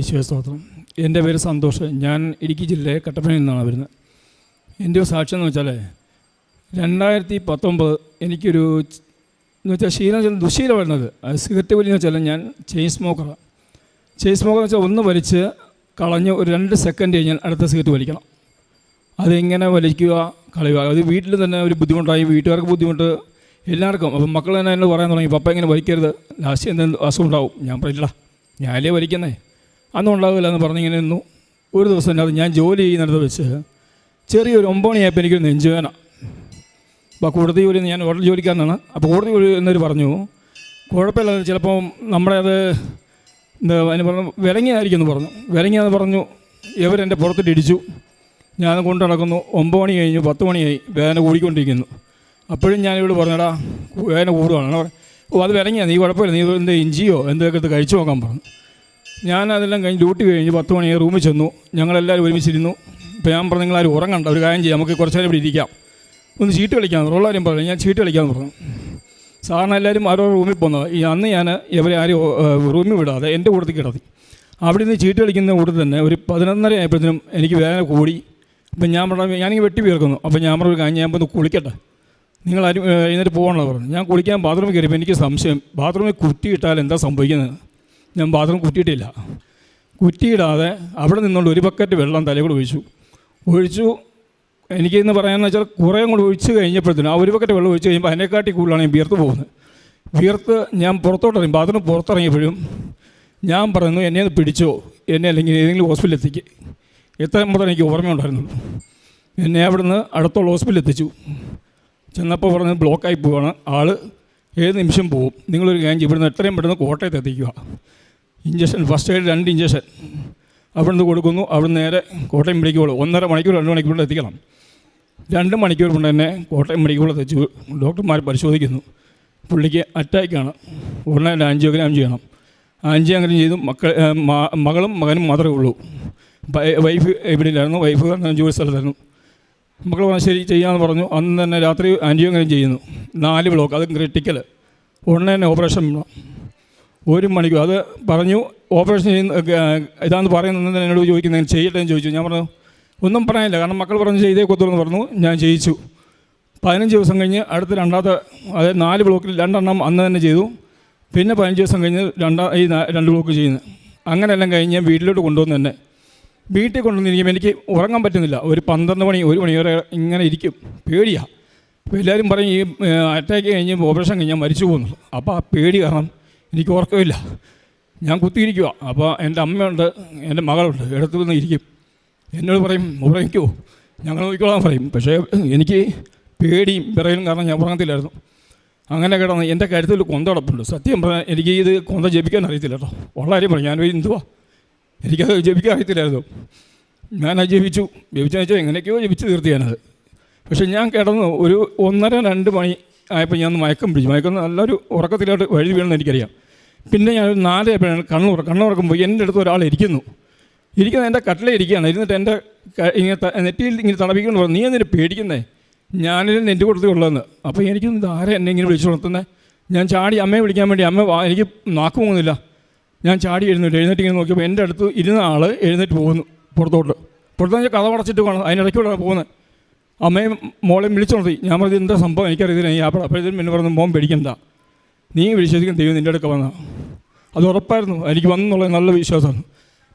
ഈശ്വരസ്തോത്രം എന്റെ പേര് സന്തോഷ്. ഞാൻ ഇടുക്കി ജില്ലയിലെ കട്ടപ്പനയിൽ നിന്നാണ് വരുന്നത്. എന്റെ ഒരു സാക്ഷ്യം എന്ന് വെച്ചാൽ രണ്ടായിരത്തി പത്തൊമ്പത് എനിക്കൊരു എന്ന് വെച്ചാൽ ശീലം വെച്ചാൽ ദുശീലം വരുന്നത്. അത് സിഗരറ്റ് വലിയെന്ന് വെച്ചാൽ ഞാൻ ചെയിൻ സ്മോക്കറാണ് ചെയിൻ സ്മോക്കർ എന്ന് വെച്ചാൽ ഒന്ന് വലിച്ച് കളഞ്ഞ് ഒരു രണ്ട് സെക്കൻഡ് കഴിഞ്ഞാൽ അടുത്ത സിഗരറ്റ് വലിക്കണം. അതെങ്ങനെ വലിക്കുക കളയുക. അത് വീട്ടിൽ തന്നെ ഒരു ബുദ്ധിമുട്ടായി വീട്ടുകാർക്ക് ബുദ്ധിമുട്ട് എല്ലാവർക്കും. അപ്പം മക്കൾ തന്നെ എന്നോട് പറയാൻ തുടങ്ങി പപ്പ ഇങ്ങനെ വലിക്കരുത്. ലാസ്റ്റ് എന്തെങ്കിലും അസുഖം ഉണ്ടാവും. ഞാൻ പറയില്ല ഞാനല്ലേ വലിക്കുന്നേ? അന്നും ഉണ്ടാവില്ല എന്ന് പറഞ്ഞിങ്ങനെ നിന്നു. ഒരു ദിവസം അത് ഞാൻ ജോലി ചെയ്യുന്നിടത്ത് വെച്ച് ചെറിയൊരു ഒമ്പണിയായപ്പോൾ എനിക്കൊരു നെഞ്ചുവേന അപ്പോൾ കോടതി ജോലി ഞാൻ ഹോട്ടൽ ജോലിക്കാരനാണ്. അപ്പോൾ കോടതി ജോലി എന്നവർ പറഞ്ഞു. കുഴപ്പമില്ല ചിലപ്പോൾ നമ്മുടെ അത് എന്താ അതിന് പറഞ്ഞു വിലങ്ങിയായിരിക്കും എന്ന് പറഞ്ഞു. വിലങ്ങിയാന്ന് പറഞ്ഞു ഇവരെന്റെ പുറത്തിട്ട് ഇടിച്ചു. ഞാൻ കൊണ്ട് നടക്കുന്നു. ഒമ്പത് മണി കഴിഞ്ഞു പത്ത് മണിയായി വേദന കൂടിക്കൊണ്ടിരിക്കുന്നു. അപ്പോഴും ഞാനിവിടെ പറഞ്ഞടാ വേദന കൂടുകയാണ് ഓ അത് വിലങ്ങിയാണ് നീ കുഴപ്പമില്ല. നീ എന്ത് ഇഞ്ചിയോ എന്തൊക്കെ കഴിച്ചു നോക്കാൻ പറഞ്ഞു. ഞാൻ അതെല്ലാം കഴിഞ്ഞ് ഡ്യൂട്ടി കഴിഞ്ഞ് പത്ത് മണി റൂമിൽ ചെന്നു. ഞങ്ങളെല്ലാവരും ഒരുമിച്ചിരുന്നു. ഇപ്പോൾ ഞാൻ പറഞ്ഞു നിങ്ങളാരും ഉറങ്ങണ്ട ഒരു കാര്യം ചെയ്യാം നമുക്ക് കുറച്ച് നേരം ഇവിടെ ഇരിക്കാം. ഒന്ന് ചീട്ട് കളിക്കാൻ ഉള്ള കാര്യം പറഞ്ഞു ഞാൻ ചീട്ട് കളിക്കാമെന്ന് പറഞ്ഞു. സാറിന് എല്ലാവരും ആരോ റൂമിൽ പോകുന്നത് ഈ അന്ന് ഞാൻ ഇവരെ ആരും റൂമിൽ വിടാതെ എന്റെ കൂട്ടത്തിൽ കിടത്തി. അവിടെ നിന്ന് ചീട്ട് കളിക്കുന്ന കൂട്ടത്തിൽ തന്നെ ഒരു പതിനൊന്നര ആയപ്പോഴത്തേനും എനിക്ക് വേദന കൂടി. അപ്പം ഞാൻ പറഞ്ഞു ഞാനിങ്ങനെ വെട്ടി വീർക്കുന്നു. അപ്പം ഞാൻ പറഞ്ഞു കാര്യം ഞാൻ ഒന്ന് കുളിക്കട്ടെ. നിങ്ങളാരും എഴുന്നേറ്റ് പോകണമെന്ന് പറഞ്ഞു. ഞാൻ കുളിക്കാൻ ബാത്റൂമിൽ കയറിയപ്പോൾ എനിക്ക് സംശയം ബാത്റൂമിൽ കുറ്റി കുറ്റിയിട്ടാൽ എന്താ സംഭവിക്കുന്നത്? ഞാൻ ബാത്റൂം കുറ്റിയിട്ടില്ല കുറ്റിയിടാതെ അവിടെ നിന്നുകൊണ്ട് ഒരു ബക്കറ്റ് വെള്ളം തലയിൽ ഒഴിച്ചു. ഒഴിച്ചു. എനിക്ക് ഇന്ന് പറയാമെന്ന് വെച്ചാൽ കുറേ കൂടെ ഒഴിച്ച് കഴിഞ്ഞപ്പോഴത്തേനും ആ ഒരു ബക്കറ്റ് വെള്ളം ഒഴിച്ച് കഴിയുമ്പോൾ അതിനെക്കാട്ടി കൂടുതലാണ് ഞാൻ വിയർത്ത് പോകുന്നത്. വിയർത്ത് ഞാൻ പുറത്തോട്ടിറങ്ങി ബാത്റൂം പുറത്തിറങ്ങിയപ്പോഴും ഞാൻ പറയുന്നു എന്നെ ഒന്ന് പിടിച്ചോ? എന്നെ അല്ലെങ്കിൽ ഏതെങ്കിലും ഹോസ്പിറ്റലിൽ എത്തിക്ക് എത്ര മുതൽ എനിക്ക് ഓർമ്മയുണ്ടായിരുന്നുള്ളൂ എന്നെ അവിടുന്ന് അടുത്തുള്ള ഹോസ്പിറ്റലിൽ എത്തിച്ചു. ചെന്നപ്പോൾ പറഞ്ഞ് ബ്ലോക്കായി പോവുകയാണ് ആൾ ഏത് നിമിഷം പോവും? നിങ്ങളൊരു കാര്യം ഇവിടുന്ന് എത്രയും പെട്ടെന്ന് കോട്ടയത്ത് എത്തിക്കുക. ഇഞ്ചക്ഷൻ ഫസ്റ്റ് എയ്ഡ് രണ്ട് ഇഞ്ചക്ഷൻ അവിടുന്ന് കൊടുക്കുന്നു അവിടുന്ന് നേരെ കോട്ടയം മെഡിക്കൽ ഒന്നര മണിക്കൂർ രണ്ട് മണിക്കൂർ എത്തിക്കണം. രണ്ട് മണിക്കൂർ കൊണ്ട് തന്നെ കോട്ടയം മെഡിക്കൽ കോളേജ് ഡോക്ടർമാർ പരിശോധിക്കുന്നു. പുള്ളിക്ക് അറ്റാക്കാണ്. ഉടനെ ആൻജിയോഗ്രാം ചെയ്യണം. ആൻജിയോഗ്രാം ചെയ്തു മക്കൾ മകളും മകനും മാത്രമേ ഉള്ളൂ. വൈഫ് ഇവിടെ ഇല്ലായിരുന്നു വൈഫ് ജോലി സ്ഥലത്തായിരുന്നു. മക്കൾ പറഞ്ഞു ശരി ചെയ്യാമെന്ന് പറഞ്ഞു. അന്ന് തന്നെ രാത്രി ആൻജിയോഗ്രാം ചെയ്യുന്നു. നാല് ബ്ലോക്ക് അത് ക്രിട്ടിക്കൽ ഉടനെ തന്നെ ഓപ്പറേഷൻ വേണം ഒരു മണിക്കൂർ. അത് പറഞ്ഞു ഓപ്പറേഷൻ ചെയ്യുന്ന ഇതാണെന്ന് പറയുന്നത് എന്നോട് ചോദിക്കുന്നത് ചെയ്യട്ടെ എന്ന് ചോദിച്ചു. ഞാൻ പറഞ്ഞു ഒന്നും പറയാനില്ല. കാരണം മക്കൾ പറഞ്ഞു ചെയ്തേ കൊത്തുള്ളൂ പറഞ്ഞു. ഞാൻ ചെയ്യിച്ചു പതിനഞ്ച് ദിവസം കഴിഞ്ഞ് അടുത്ത രണ്ടാമത്തെ അതായത് നാല് ബ്ലോക്കിൽ രണ്ടെണ്ണം അന്ന് തന്നെ ചെയ്തു. പിന്നെ പതിനഞ്ച് ദിവസം കഴിഞ്ഞ് രണ്ടാം ഈ രണ്ട് ബ്ലോക്ക് ചെയ്യുന്നത് അങ്ങനെയെല്ലാം കഴിഞ്ഞ് ഞാൻ വീട്ടിലോട്ട് കൊണ്ടുവന്ന് തന്നെ വീട്ടിൽ കൊണ്ടുവന്നിരിക്കുമ്പോൾ എനിക്ക് ഉറങ്ങാൻ പറ്റുന്നില്ല. ഒരു പന്ത്രണ്ട് മണി ഒരു മണി വരെ ഇങ്ങനെ ഇരിക്കും. പേടിയാണ് അപ്പോൾ എല്ലാവരും പറയും ഈ അറ്റാക്ക് കഴിഞ്ഞ് ഓപ്പറേഷൻ കഴിഞ്ഞാൽ മരിച്ചു പോകുന്നു. അപ്പോൾ ആ പേടി കാരണം എനിക്ക് ഉറക്കമില്ല. ഞാൻ കുത്തിയിരിക്കുക അപ്പോൾ എന്റെ അമ്മയുണ്ട് എന്റെ മകളുണ്ട്. ഇടത്തു നിന്ന് ഇരിക്കും. എന്നോട് പറയും ഉറങ്ങിക്കോ ഞങ്ങൾ നോക്കിക്കോളാൻ പറയും. പക്ഷേ എനിക്ക് പേടിയും വിറയലും കാരണം ഞാൻ ഉറങ്ങത്തില്ലായിരുന്നു. അങ്ങനെ കിടന്ന് എന്റെ കൊന്ത കിടപ്പുണ്ട്. സത്യം പറഞ്ഞാൽ എനിക്ക് ഇത് കൊന്ത ജപിക്കാൻ അറിയത്തില്ല കേട്ടോ. കാര്യം പറഞ്ഞു ഞാൻ എന്തുവാ എനിക്കത് ജപിക്കാൻ അറിയത്തില്ലായിരുന്നു. ഞാനത് ജപിച്ചു. ജപിച്ചെന്ന് വെച്ചാൽ എങ്ങനെയൊക്കെയോ ജപിച്ച് തീർത്തി ഞാനത്. പക്ഷേ ഞാൻ കിടന്നു ഒരു ഒന്നര രണ്ട് മണി ആയപ്പോൾ ഞാൻ മയക്കം പിടിച്ചു. മയക്കം നല്ലൊരു ഉറക്കത്തിലോട്ട് വഴി വീണെന്ന് എനിക്കറിയാം. പിന്നെ ഞാൻ നാല് ആയപ്പോഴാണ് കണ്ണുറ കണ്ണുറക്കുമ്പോൾ എന്റെ അടുത്ത് ഒരാൾ ഇരിക്കുന്നു. ഇരിക്കുന്നത് എന്റെ കട്ടിലേ ഇരിക്കുകയാണ്. ഇരുന്നിട്ട് എന്റെ ഇങ്ങനെ നെറ്റിയിൽ ഇങ്ങനെ തടവിക്കൊണ്ട് പറഞ്ഞു നീ എന്തിനു പേടിക്കുന്നേ? ഞാനിത് നെറ്റ് കൊടുത്തേ ഉള്ളതെന്ന് അപ്പോൾ എനിക്കൊന്നും ആരെ എന്നെ ഇങ്ങനെ വിളിച്ചു ഉണർത്തുന്നത് ഞാൻ ചാടി അമ്മയെ വിളിക്കാൻ വേണ്ടി അമ്മ എനിക്ക് നാക്ക് പോകുന്നില്ല. ഞാൻ ചാടി എഴുന്നേറ്റ് എഴുന്നേറ്റ് ഇങ്ങനെ നോക്കിയപ്പോൾ എന്റെ അടുത്ത് ഇരുന്ന ആൾ എഴുന്നേറ്റ് പോകുന്നു പുറത്തോട്ട്. വെച്ചാൽ കഥ അടച്ചിട്ട് പോകണം അതിനിടയ്ക്കൂടെ പോകുന്നത്. അമ്മയും മോളെയും വിളിച്ചോണ്ടി ഞാൻ പറഞ്ഞു എന്താ സംഭവം? എനിക്കറിയത്തില്ല. ഞാൻ അപ്പോൾ അപ്പോഴത്തേനും പിന്നെ പറഞ്ഞു മോൻ പേടിക്കണ്ട. നീ വിശ്വസിക്കുന്ന ദൈവം നിന്റെ അടുക്ക വന്ന. അത് ഉറപ്പായിരുന്നു. എനിക്ക് വന്നെന്നുള്ള നല്ല വിശ്വാസമാണ്.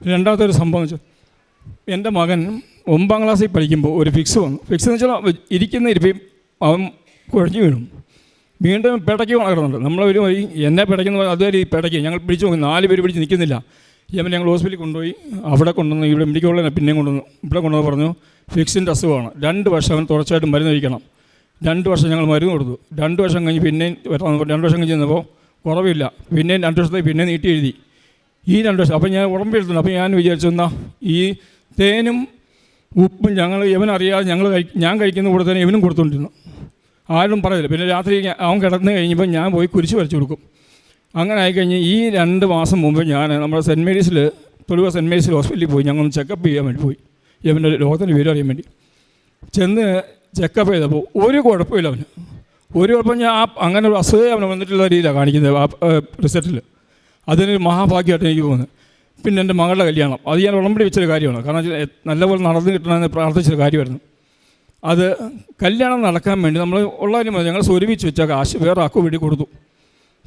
രണ്ടാമത്തെ ഒരു സംഭവം എന്ന് വെച്ചാൽ എന്റെ മകൻ ഒമ്പതാം ക്ലാസ്സിൽ പഠിക്കുമ്പോൾ ഒരു ഫിക്സ് വന്നു. ഫിക്സ് എന്ന് വെച്ചാൽ ഇരിക്കുന്ന ഇരിപ്പയും അവൻ കുഴഞ്ഞു വീണു. വീണ്ടും പിടയ്ക്ക് കിടന്നുണ്ട് ഒരു എന്നെ പിടയ്ക്കുന്ന അതുവരെ ഈ പിടയ്ക്ക്. ഞങ്ങൾ പിടിച്ചു നോക്കി. നാല് പേര് പിടിച്ച് നിൽക്കുന്നില്ല. ഇവൻ ഞങ്ങൾ ഹോസ്പിറ്റലിൽ കൊണ്ടുപോയി. അവിടെ കൊണ്ടുവന്ന് ഇവിടെ മെഡിക്കൽ കോളേജിനെ പിന്നെയും കൊണ്ടുവന്നു ഇവിടെ കൊണ്ടുവന്ന് പറഞ്ഞു ഫിക്സിന്റെ അസുഖമാണ്. രണ്ട് വർഷം അവൻ തുടർച്ചയായിട്ട് മരുന്ന് കഴിക്കണം. രണ്ട് വർഷം ഞങ്ങൾ മരുന്ന് കൊടുത്തു. രണ്ട് വർഷം കഴിഞ്ഞ് പിന്നെയും രണ്ട് വർഷം കഴിഞ്ഞ് ചെന്നപ്പോൾ കുറവില്ല. പിന്നെയും രണ്ട് വർഷത്തേക്ക് പിന്നെ നീട്ടി എഴുതി. ഈ രണ്ട് വർഷം അപ്പോൾ ഞാൻ ഉടമ്പെടുത്തുന്നു അപ്പോൾ ഞാൻ വിചാരിച്ചു എന്നാ ഈ തേനും ഉപ്പും ഞങ്ങൾ ഇവനറിയാതെ ഞങ്ങൾ കഴി ഞാൻ കഴിക്കുന്ന കൂടെ തന്നെ ഇവനും കൊടുത്തുകൊണ്ടിരുന്നു. ആരും പറയില്ല പിന്നെ രാത്രി അവൻ കിടന്നു കഴിഞ്ഞപ്പോൾ ഞാൻ പോയി കുരിശ് വരച്ചു കൊടുക്കും. അങ്ങനെ ആയിക്കഴിഞ്ഞ് ഈ രണ്ട് മാസം മുമ്പ് ഞാൻ നമ്മുടെ സെന്റ് മേരീസിൽ തൊടുവ സെന്റ് മേരീസിൽ ഹോസ്പിറ്റലിൽ പോയി. ഞങ്ങളൊന്ന് ചെക്കപ്പ് ചെയ്യാൻ വേണ്ടി പോയി. ഇവന്റെ രോഗത്തിന്റെ വിവരം അറിയാൻ വേണ്ടി. ചെന്ന് ചെക്കപ്പ് ചെയ്തപ്പോൾ ഒരു കുഴപ്പമില്ല അവന്. ഒരു കുഴപ്പം ഞാൻ ആ അങ്ങനെ ഒരു അസുഖം അവന് വന്നിട്ടുള്ള രീതിയിലാണ് കാണിക്കുന്നത് ആ റിസൾട്ടിൽ. അതിനൊരു മഹാഭാഗ്യമായിട്ട് എനിക്ക് തോന്നുന്നത് പിന്നെ എന്റെ മകളുടെ കല്യാണം. അത് ഞാൻ ഉടമ്പടി വെച്ചൊരു കാര്യമാണ്. കാരണം നല്ലപോലെ നടന്നു കിട്ടണമെന്ന് പ്രാർത്ഥിച്ചൊരു കാര്യമായിരുന്നു. അത് കല്യാണം നടക്കാൻ വേണ്ടി നമ്മൾ ഉള്ളതിന് ഞങ്ങൾ സ്വരൂപിച്ച് വെച്ചാൽ കാശ് വേറെ ആക്കും വേണ്ടി കൊടുത്തു.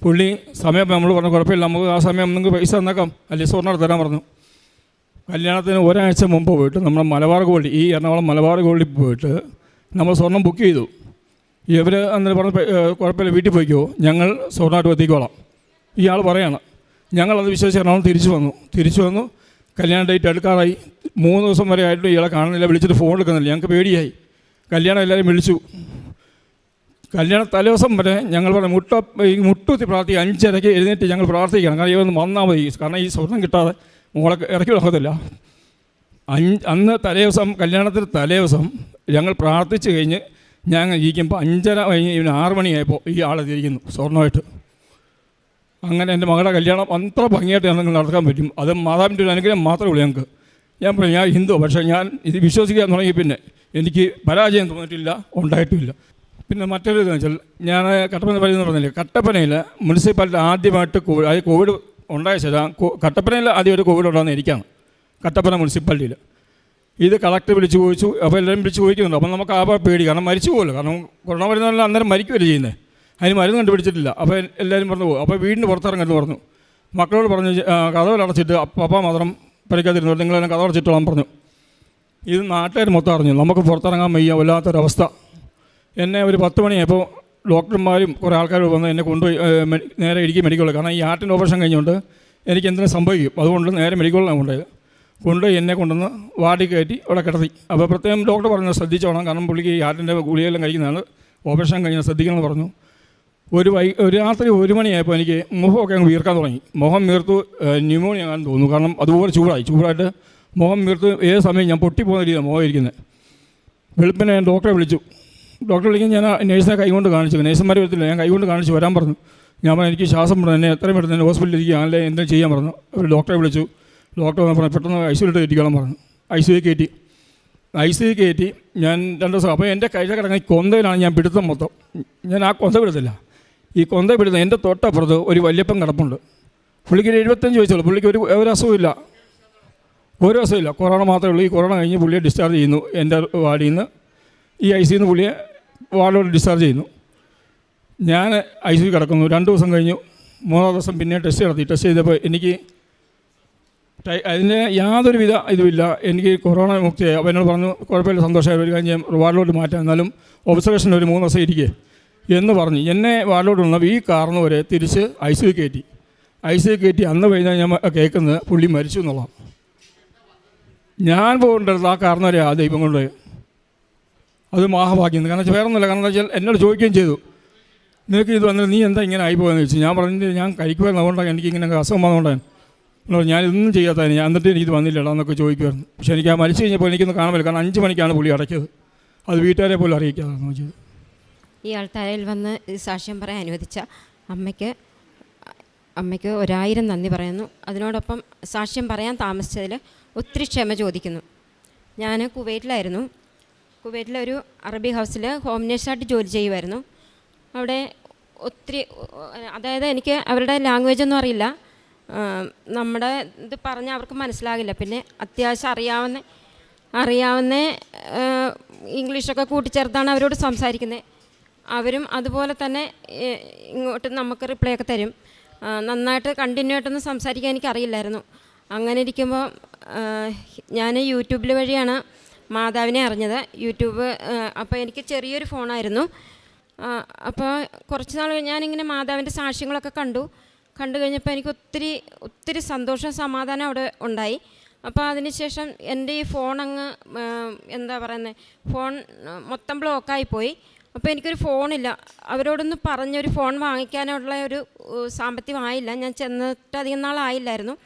പുള്ളി സമയം നമ്മൾ പറഞ്ഞു കുഴപ്പമില്ല. നമുക്ക് ആ സമയം നിങ്ങൾക്ക് പൈസ തന്നേക്കാം. അല്ലെങ്കിൽ സ്വർണം തരാൻ പറഞ്ഞു. കല്യാണത്തിന് ഒരാഴ്ച മുമ്പ് പോയിട്ട് നമ്മൾ മലബാർ ഗോൾഡ് ഈ എറണാകുളം മലബാർ ഗോൾഡിൽ പോയിട്ട് നമ്മൾ സ്വർണം ബുക്ക് ചെയ്തു. ഇവർ അന്നേരം പറഞ്ഞ കുഴപ്പമില്ല വീട്ടിൽ പോയിക്കോ. ഞങ്ങൾ സ്വർണമായിട്ട് എത്തിക്കോളാം. ഇയാൾ പറയാണ്. ഞങ്ങളത് വിശ്വസിച്ച് എറണാകുളം തിരിച്ചു വന്നു. തിരിച്ചു വന്നു. കല്യാണ ഡേറ്റ് എടുക്കാറായി മൂന്ന് ദിവസം വരെ ആയിട്ട് ഇയാളെ കാണുന്നില്ല. വിളിച്ചിട്ട് ഫോൺ എടുക്കുന്നില്ല. ഞങ്ങൾക്ക് പേടിയായി. കല്യാണം എല്ലാവരും വിളിച്ചു. കല്യാണ തലേദിവസം വരെ ഞങ്ങൾ പറഞ്ഞു മുട്ട ഈ മുട്ടുത്തി പ്രാർത്ഥിക്കുക അഞ്ചരയ്ക്ക് എഴുന്നേറ്റ് ഞങ്ങൾ പ്രാർത്ഥിക്കണം. കാരണം ഇവന്ന് വന്നാൽ മതി കാരണം ഈ സ്വർണം കിട്ടാതെ മോളെ ഇറക്കി വിടക്കത്തില്ല അഞ്ച് അന്ന് തലേദിവസം കല്യാണത്തിന് തലേദിവസം ഞങ്ങൾ പ്രാർത്ഥിച്ച് കഴിഞ്ഞ് ഞങ്ങൾ ഇരിക്കുമ്പോൾ അഞ്ചര കഴിഞ്ഞ് ഇവന് ആറ് മണിയായപ്പോൾ ഈ ആളെ തിരിക്കുന്നു സ്വർണമായിട്ട് അങ്ങനെ എന്റെ മകളുടെ കല്യാണം അത്ര ഭംഗിയായിട്ട് ഞങ്ങൾക്ക് നടക്കാൻ പറ്റും. അത് മാതാവിന്റെ ഒരു അനുഗ്രഹം മാത്രമേ ഉള്ളൂ ഞങ്ങൾക്ക്. ഞാൻ പറഞ്ഞു ഞാൻ ഹിന്ദു പക്ഷേ ഞാൻ ഇത് വിശ്വസിക്കാൻ തുടങ്ങി പിന്നെ. എനിക്ക് പരാജയം തോന്നിയിട്ടില്ല ഉണ്ടായിട്ടുമില്ല പിന്നെ മറ്റൊരു ഇതെന്ന് വെച്ചാൽ ഞാൻ കട്ടപ്പന പറയുന്നത് പറഞ്ഞില്ലേ? കട്ടപ്പനയിൽ മുനിസിപ്പാലിറ്റി ആദ്യമായിട്ട് കോവിഡ് അത് കോവിഡ് ഉണ്ടായ ശേഷം കട്ടപ്പനയിൽ ആദ്യമായിട്ട് കോവിഡ് ഉണ്ടാകുന്ന എനിക്കാണ്. കട്ടപ്പന മുനിസിപ്പാലിറ്റിയിൽ ഇത് കളക്ടർ വിളിച്ച് ചോദിച്ചു. അപ്പോൾ എല്ലാവരും വിളിച്ച് ചോദിക്കുന്നുണ്ട്. അപ്പോൾ നമുക്ക് ആ പേടി. കാരണം മരിച്ചു പോകുമല്ലോ കാരണം കൊറോണ വരുന്നതല്ല അന്നേരം മരിക്കുമല്ലോ ചെയ്യുന്നത് അതിന് മരുന്ന് കണ്ടുപിടിച്ചിട്ടില്ല. അപ്പോൾ എല്ലാവരും പറഞ്ഞു പോകും. അപ്പോൾ വീടിന് പുറത്തിറങ്ങരുത് പറഞ്ഞു. മക്കളോട് പറഞ്ഞു കഥകളടച്ചിട്ട് പപ്പ മാത്രം പരിക്കാതിരുന്നു നിങ്ങളെല്ലാം കഥ അടച്ചിട്ടോളാൻ പറഞ്ഞു. ഇത് നാട്ടുകാർ മൊത്തം അറിഞ്ഞു. നമുക്ക് പുറത്തിറങ്ങാൻ വയ്യ. വല്ലാത്തൊരവസ്ഥ. എന്നെ ഒരു പത്ത് മണിയായപ്പോൾ ഡോക്ടർമാരും കുറേ ആൾക്കാരും വന്ന് എന്നെ കൊണ്ടുപോയി നേരെ ഇടുക്കി മെഡിക്കൽ കാരണം ഈ ഹാർട്ടിന്റെ ഓപ്പറേഷൻ കഴിഞ്ഞുകൊണ്ട് എനിക്ക് എന്തിനും സംഭവിക്കും. അതുകൊണ്ട് നേരെ മെഡിക്കലിലാണ് കൊണ്ടുപോയത്. കൊണ്ടുപോയി എന്നെ കൊണ്ടുവന്ന് വാർഡിൽ കയറ്റി അവിടെ കിടത്തി. അപ്പോൾ പ്രത്യേകം ഡോക്ടർ പറഞ്ഞു ശ്രദ്ധിച്ചോണം. കാരണം പുള്ളിക്ക് ഈ ഹാർട്ടിന്റെ ഗുളികയെല്ലാം കഴിക്കുന്നതാണ്. ഓപ്പറേഷൻ കഴിഞ്ഞാൽ ശ്രദ്ധിക്കണമെന്ന് പറഞ്ഞു. ഒരു വൈ ഒരു രാത്രി ഒരു മണിയായപ്പോൾ എനിക്ക് മുഖമൊക്കെ അങ്ങ് വീർക്കാൻ തുടങ്ങി. മുഖം വീർത്തു ന്യൂമോണിയ ആണെന്ന് തോന്നുന്നു. കാരണം അതുപോലെ ചൂടായി. ചൂടായിട്ട് മുഖം വീർത്ത് ഏത് സമയം ഞാൻ പൊട്ടിപ്പോകുന്ന രീതിയാണ് മുഖം ഇരിക്കുന്നത്. വെളുപ്പിനെ ഡോക്ടറെ വിളിച്ചു. ഡോക്ടറെ വിളിക്കാൻ ഞാൻ നേഴ്സിനെ കൈകൊണ്ട് കാണിച്ചു. നേഴ്സുമാർ വരത്തില്ല. ഞാൻ കൈകൊണ്ട് കാണിച്ച് വരാൻ പറഞ്ഞു. ഞാൻ പറഞ്ഞു എനിക്ക് ശ്വാസം പറഞ്ഞു എന്നെ എത്രയും പെട്ടെന്ന് എന്നെ ഹോസ്പിറ്റലിൽ ഇരിക്കുക. അല്ലെ എന്തെങ്കിലും ചെയ്യാൻ? പറഞ്ഞു. ഒരു ഡോക്ടറെ വിളിച്ചു. ഡോക്ടർ വന്ന് പറഞ്ഞു പെട്ടെന്ന് ഐ സിയിലിട്ട് കയറ്റിക്കോളാൻ പറഞ്ഞു. ഐ സി കയറ്റി. ഐ സി കയറ്റി. ഞാൻ രണ്ട് ദിവസം. അപ്പോൾ എന്റെ കൈ ഈ കൊന്തയിലാണ് ഞാൻ പിടുത്തം മൊത്തം. ഞാൻ ആ കൊന്ത പിടുത്തില്ല ഈ കൊന്ത പിടുത്തം എന്റെ തൊട്ടപ്പുറത്ത് ഒരു വല്യപ്പൻ കിടപ്പുണ്ട്. പുള്ളിക്ക് ഒരു എഴുപത്തഞ്ച് വയസ്സുള്ളൂ പുള്ളിക്ക് ഒരു ഒരു അസുഖമില്ല ഒരു അസുഖമില്ല കൊറോണ മാത്രമേ ഉള്ളൂ. ഈ കൊറോണ കഴിഞ്ഞ് പുള്ളിയെ ഡിസ്ചാർജ് ചെയ്യുന്നു. എന്റെ വാർഡിൽ നിന്ന് ഈ ഐ സിയിൽ നിന്ന് പുള്ളിയെ വാർഡിലോട്ട് ഡിസ്ചാർജ് ചെയ്യുന്നു. ഞാൻ ഐ സി കിടക്കുന്നു. രണ്ട് ദിവസം കഴിഞ്ഞു. മൂന്നാം ദിവസം പിന്നെ ടെസ്റ്റ് നടത്തി. ടെസ്റ്റ് ചെയ്തപ്പോൾ എനിക്ക് അതിന് യാതൊരുവിധ ഇതുമില്ല. എനിക്ക് കൊറോണ മുക്തിയായി. അപ്പോൾ എന്നോട് പറഞ്ഞു കുഴപ്പമില്ല സന്തോഷമായി. ഒരു കാര്യം വാർഡിലോട്ട് മാറ്റാം. എന്നാലും ഒബ്സർവേഷൻ ഒരു മൂന്ന് ദിവസം ഇരിക്കേ. എന്ന് പറഞ്ഞു എന്നെ വാർഡിലോട്ട് വന്നപ്പോൾ ഈ കാർന്ന് വരെ തിരിച്ച് ഐ സി കയറ്റി. ഐ സി കയറ്റി അന്ന് കഴിഞ്ഞാൽ ഞാൻ കേൾക്കുന്നത് പുള്ളി മരിച്ചു എന്നുള്ളതാണ്. ഞാൻ പോകേണ്ടത് ആ കാർന്ന് വരെ ആ ദൈവം കൊണ്ടുപോയി അത് മഹാഭാഗ്യം. കാരണം വെച്ചാൽ വേറെ ഒന്നുമില്ല കാരണം എന്താ വെച്ചാൽ എന്നോട് ചോദിക്കുകയും ചെയ്തു. നിനക്ക് ഇത് വന്നിട്ട് നീ എന്താ ഇങ്ങനെ ആയിപ്പോയെന്ന് ചോദിച്ചു. ഞാൻ പറഞ്ഞിട്ട് ഞാൻ കഴിക്കുമായിരുന്നു. അതുകൊണ്ടാണ് എനിക്ക് ഇങ്ങനെ അസുഖം വന്നുകൊണ്ടാണ് എന്നോട് ഞാൻ ഇതൊന്നും ചെയ്യാത്തതിന് ഞാൻ എന്നിട്ട് എനിക്ക് വന്നില്ലടാ എന്നൊക്കെ ചോദിക്കുമായിരുന്നു. പക്ഷേ എനിക്ക് ആ മരിച്ചു കഴിഞ്ഞപ്പോൾ എനിക്കൊന്ന് കാണാൻ കാരണം അഞ്ച് മണിക്കാണ് പുള്ളി അടയ്ക്കിയത് അത് വീട്ടുകാരെ പോലും അറിയിക്കാതെ ചെയ്തത്. ഈ തലയിൽ വന്ന് സാക്ഷ്യം പറയാൻ അനുവദിച്ച അമ്മയ്ക്ക് അമ്മയ്ക്ക് ഒരായിരം നന്ദി പറയുന്നു. അതിനോടൊപ്പം സാക്ഷ്യം പറയാൻ താമസിച്ചതിൽ ഒത്തിരി ക്ഷമ ചോദിക്കുന്നു. ഞാൻ കുവൈറ്റിലായിരുന്നു. കുവൈറ്റിലെ ഒരു അറബി ഹൗസിൽ ഹോം നേഴ്സായിട്ട് ജോലി ചെയ്യുമായിരുന്നു അവിടെ ഒത്തിരി അതായത് എനിക്ക് അവരുടെ ലാംഗ്വേജ് ഒന്നും അറിയില്ല. നമ്മുടെ ഇത് പറഞ്ഞാൽ അവർക്ക് മനസ്സിലാകില്ല. പിന്നെ അത്യാവശ്യം അറിയാവുന്ന അറിയാവുന്ന ഇംഗ്ലീഷൊക്കെ കൂട്ടിച്ചേർത്താണ് അവരോട് സംസാരിക്കുന്നത് അവരും അതുപോലെ തന്നെ ഇങ്ങോട്ട് നമുക്ക് റിപ്ലൈ ഒക്കെ തരും. നന്നായിട്ട് കണ്ടിന്യൂ ആയിട്ടൊന്നും സംസാരിക്കാൻ എനിക്കറിയില്ലായിരുന്നു. അങ്ങനെ ഇരിക്കുമ്പോൾ ഞാൻ യൂട്യൂബിൽ വഴിയാണ് മാതാവിനെ അറിഞ്ഞത് യൂട്യൂബ് അപ്പോൾ എനിക്ക് ചെറിയൊരു ഫോണായിരുന്നു. അപ്പോൾ കുറച്ച് നാൾ ഞാനിങ്ങനെ മാതാവിന്റെ സാക്ഷ്യങ്ങളൊക്കെ കണ്ടു. കണ്ടു കഴിഞ്ഞപ്പോൾ എനിക്ക് ഒത്തിരി ഒത്തിരി സന്തോഷം സമാധാനം അവിടെ ഉണ്ടായി. അപ്പോൾ അതിനുശേഷം എന്റെ ഈ ഫോൺ അങ്ങ് എന്താ പറയുന്നത് ഫോൺ മൊത്തം ബ്ലോക്കായി പോയി. അപ്പോൾ എനിക്കൊരു ഫോണില്ല. അവരോടൊന്ന് പറഞ്ഞൊരു ഫോൺ വാങ്ങിക്കാനുള്ള ഒരു സാമ്പത്തികമായില്ല. ഞാൻ ചെന്നിട്ട് അധികം നാളായില്ലായിരുന്നു.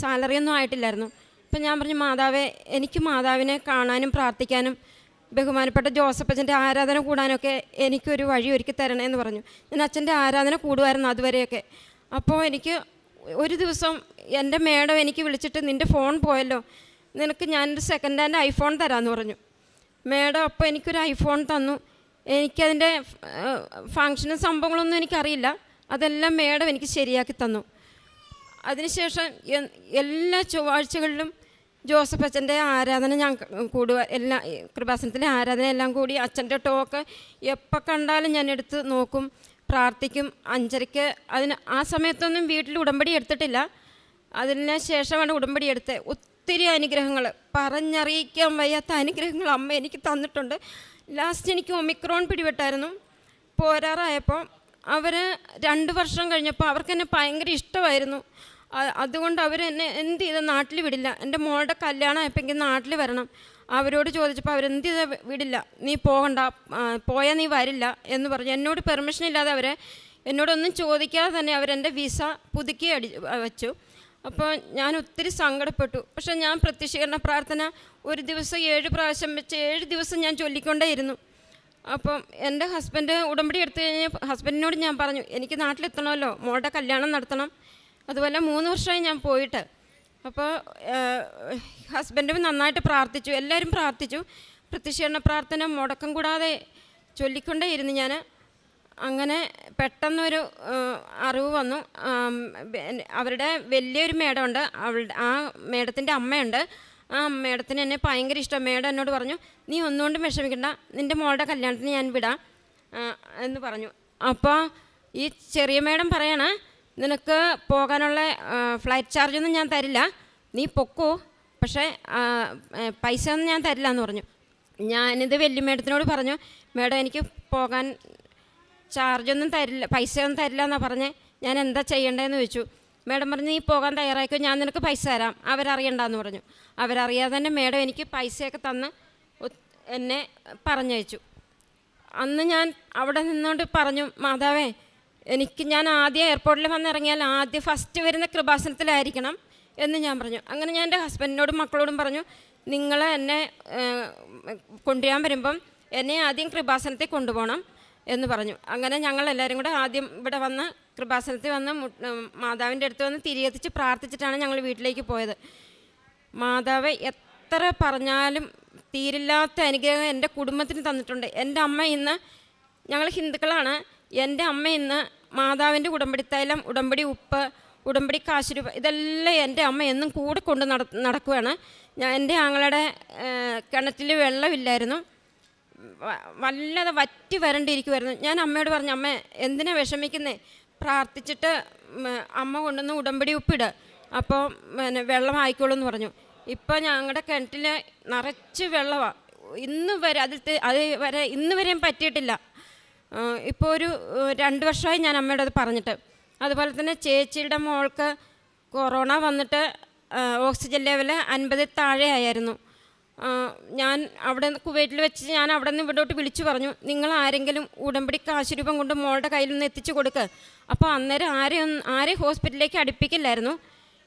സാലറിയൊന്നും ആയിട്ടില്ലായിരുന്നു. അപ്പം ഞാൻ പറഞ്ഞു മാതാവേ എനിക്ക് മാതാവിനെ കാണാനും പ്രാർത്ഥിക്കാനും ബഹുമാനപ്പെട്ട ജോസഫ് അച്ഛന്റെ ആരാധന കൂടാനൊക്കെ എനിക്കൊരു വഴി ഒരുക്കി തരണേ എന്ന് പറഞ്ഞു. ഞാൻ അച്ഛന്റെ ആരാധന കൂടുമായിരുന്നു അതുവരെയൊക്കെ. അപ്പോൾ എനിക്ക് ഒരു ദിവസം എന്റെ മേഡം എനിക്ക് വിളിച്ചിട്ട് നിന്റെ ഫോൺ പോയല്ലോ നിനക്ക് ഞാനൊരു സെക്കൻഡ് ഹാൻഡ് ഐഫോൺ തരാമെന്ന് പറഞ്ഞു. മേഡം അപ്പോൾ എനിക്കൊരു ഐഫോൺ തന്നു. എനിക്കതിന്റെ ഫങ്ഷനും സംഭവങ്ങളൊന്നും എനിക്കറിയില്ല. അതെല്ലാം മേഡം എനിക്ക് ശരിയാക്കി തന്നു. അതിനുശേഷം എല്ലാ ചൊവ്വാഴ്ചകളിലും ജോസഫ് അച്ഛന്റെ ആരാധന ഞാൻ കൂടുക എല്ലാം കൃപാസനത്തിലെ ആരാധന എല്ലാം കൂടി അച്ഛന്റെ ടോക്ക് എപ്പോൾ കണ്ടാലും ഞാൻ എടുത്ത് നോക്കും പ്രാർത്ഥിക്കും അഞ്ചരയ്ക്ക് അതിന് ആ സമയത്തൊന്നും വീട്ടിൽ ഉടമ്പടി എടുത്തിട്ടില്ല. അതിന് ശേഷമാണ് ഉടമ്പടി എടുത്തത്. ഒത്തിരി അനുഗ്രഹങ്ങൾ പറഞ്ഞറിയിക്കാൻ വയ്യാത്ത അനുഗ്രഹങ്ങൾ അമ്മ എനിക്ക് തന്നിട്ടുണ്ട്. ലാസ്റ്റ് എനിക്ക് ഒമിക്രോൺ പിടിപെട്ടായിരുന്നു. പോരാറായപ്പോൾ അവർ രണ്ട് വർഷം കഴിഞ്ഞപ്പോൾ അവർക്ക് എന്നെ ഭയങ്കര ഇഷ്ടമായിരുന്നു. അതുകൊണ്ട് അവർ എന്നെ എന്ത് ചെയ്ത നാട്ടിൽ വിടില്ല. എന്റെ മോളുടെ കല്യാണം ആയപ്പോൾ നാട്ടിൽ വരണം. അവരോട് ചോദിച്ചപ്പോൾ അവരെന്ത് ചെയ്ത വിടില്ല. നീ പോകണ്ട. പോയാൽ നീ വരില്ല എന്ന് പറഞ്ഞു. എന്നോട് പെർമിഷൻ ഇല്ലാതെ അവരെ എന്നോടൊന്നും ചോദിക്കാതെ തന്നെ അവരെന്റെ വിസ പുതുക്കി അടി വെച്ചു. അപ്പോൾ ഞാൻ ഒത്തിരി സങ്കടപ്പെട്ടു. പക്ഷേ ഞാൻ പ്രത്യക്ഷീകരണ പ്രാർത്ഥന ഒരു ദിവസം ഏഴ് പ്രാവശ്യം വെച്ച് ഏഴ് ദിവസം ഞാൻ ചൊല്ലിക്കൊണ്ടേയിരുന്നു അപ്പം എന്റെ ഹസ്ബൻഡ് ഉടമ്പടി എടുത്തു കഴിഞ്ഞാൽ ഹസ്ബൻഡിനോട് ഞാൻ പറഞ്ഞു എനിക്ക് നാട്ടിലെത്തണമല്ലോ. മോളുടെ കല്യാണം നടത്തണം. അതുപോലെ മൂന്ന് വർഷമായി ഞാൻ പോയിട്ട്. അപ്പോൾ ഹസ്ബൻഡും നന്നായിട്ട് പ്രാർത്ഥിച്ചു എല്ലാവരും പ്രാർത്ഥിച്ചു. പ്രത്യക്ഷീകരണ പ്രാർത്ഥന മുടക്കം കൂടാതെ ചൊല്ലിക്കൊണ്ടേയിരുന്നു ഞാൻ അങ്ങനെ പെട്ടെന്നൊരു അറിവ് വന്നു. അവരുടെ വലിയൊരു മേഡമുണ്ട് അവളുടെ ആ മേഡത്തിന്റെ അമ്മയുണ്ട്. ആ മേഡത്തിന് എന്നെ ഭയങ്കര ഇഷ്ടം. മേഡം എന്നോട് പറഞ്ഞു നീ ഒന്നുകൊണ്ടും വിഷമിക്കണ്ട. നിന്റെ മോളുടെ കല്യാണത്തിന് ഞാൻ വിടാം. എന്ന് പറഞ്ഞു. അപ്പോൾ ഈ ചെറിയ മേഡം പറയണ നിനക്ക് പോകാനുള്ള ഫ്ലൈറ്റ് ചാർജൊന്നും ഞാൻ തരില്ല. നീ പൊക്കോ. പക്ഷേ പൈസ ഒന്നും ഞാൻ തരില്ല എന്ന് പറഞ്ഞു. ഞാനിത് വലിയ മേഡത്തിനോട് പറഞ്ഞു മേഡം എനിക്ക് പോകാൻ ചാർജൊന്നും തരില്ല പൈസ ഒന്നും തരില്ല എന്നാണ് പറഞ്ഞേ. ഞാൻ എന്താ ചെയ്യേണ്ടതെന്ന് ചോദിച്ചു. മേഡം പറഞ്ഞു നീ പോകാൻ തയ്യാറായിക്കോ ഞാൻ നിനക്ക് പൈസ തരാം. അവരറിയണ്ടെന്ന് പറഞ്ഞു. അവരറിയാതെ തന്നെ മേഡം എനിക്ക് പൈസയൊക്കെ തന്ന് എന്നെ പറഞ്ഞയച്ചു. അന്ന് ഞാൻ അവിടെ നിന്നുകൊണ്ട് പറഞ്ഞു മാതാവേ എനിക്ക് ഞാൻ ആദ്യം എയർപോർട്ടിൽ വന്നിറങ്ങിയാൽ ആദ്യം ഫസ്റ്റ് വരുന്ന കൃപാസനത്തിലായിരിക്കണം എന്ന് ഞാൻ പറഞ്ഞു. അങ്ങനെ ഞാൻ എന്റെ ഹസ്ബൻഡിനോടും മക്കളോടും പറഞ്ഞു നിങ്ങൾ എന്നെ കൊണ്ടുവരാൻ വരുമ്പം എന്നെ ആദ്യം കൃപാസനത്തിൽ കൊണ്ടുപോകണം എന്ന് പറഞ്ഞു. അങ്ങനെ ഞങ്ങൾ എല്ലാവരും കൂടെ ആദ്യം ഇവിടെ വന്ന് കൃപാസനത്തിൽ വന്ന് മാതാവിന്റെ അടുത്ത് വന്ന് തിരികെത്തിച്ച് പ്രാർത്ഥിച്ചിട്ടാണ് ഞങ്ങൾ വീട്ടിലേക്ക് പോയത്. മാതാവ് എത്ര പറഞ്ഞാലും തീരില്ലാത്ത അനുഗ്രഹം എന്റെ കുടുംബത്തിന് തന്നിട്ടുണ്ട്. എന്റെ അമ്മ ഇന്ന് ഞങ്ങൾ ഹിന്ദുക്കളാണ്. എന്റെ അമ്മ ഇന്ന് മാതാവിന്റെ ഉടമ്പടി തൈലം ഉടമ്പടി ഉപ്പ് ഉടമ്പടി കാശുരൂപ ഇതെല്ലാം എന്റെ അമ്മ എന്നും കൂടെ കൊണ്ട് നട നടക്കുകയാണ് ഞാൻ എന്റെ ആങ്ങളുടെ കിണറ്റിൽ വെള്ളമില്ലായിരുന്നു. വല്ലാതെ വറ്റി വരണ്ടിരിക്കുമായിരുന്നു ഞാൻ അമ്മയോട് പറഞ്ഞു അമ്മ എന്തിനാ വിഷമിക്കുന്നേ? പ്രാർത്ഥിച്ചിട്ട് അമ്മ കൊണ്ടുവന്ന് ഉടമ്പടി ഉപ്പിട്. അപ്പോൾ പിന്നെ വെള്ളം ആയിക്കോളൂ എന്ന് പറഞ്ഞു ഇപ്പോൾ ഞങ്ങളുടെ കിണറ്റിൽ നിറച്ച് വെള്ളമാണ് ഇന്ന് വരെ അതിൽ അത് വരെ ഇന്ന് വരെയും പറ്റിയിട്ടില്ല. ഇപ്പോൾ ഒരു രണ്ട് വർഷമായി ഞാൻ അമ്മയുടെ അത് പറഞ്ഞിട്ട്. അതുപോലെ തന്നെ ചേച്ചിയുടെ മോൾക്ക് കൊറോണ വന്നിട്ട് ഓക്സിജൻ ലെവൽ അൻപതിൽ താഴെ ആയിരുന്നു. ഞാൻ അവിടെ കുവൈറ്റിൽ വെച്ച് ഞാൻ അവിടെ നിന്ന് ഇവിടോട്ട് വിളിച്ചു പറഞ്ഞു നിങ്ങൾ ആരെങ്കിലും ഉടമ്പടി കാശ് രൂപം കൊണ്ട് മോളുടെ കയ്യിൽ നിന്ന് എത്തിച്ചു കൊടുക്കുക അപ്പോൾ അന്നേരം ആരെയും ആരെയും ഹോസ്പിറ്റലിലേക്ക് അടുപ്പിക്കില്ലായിരുന്നു.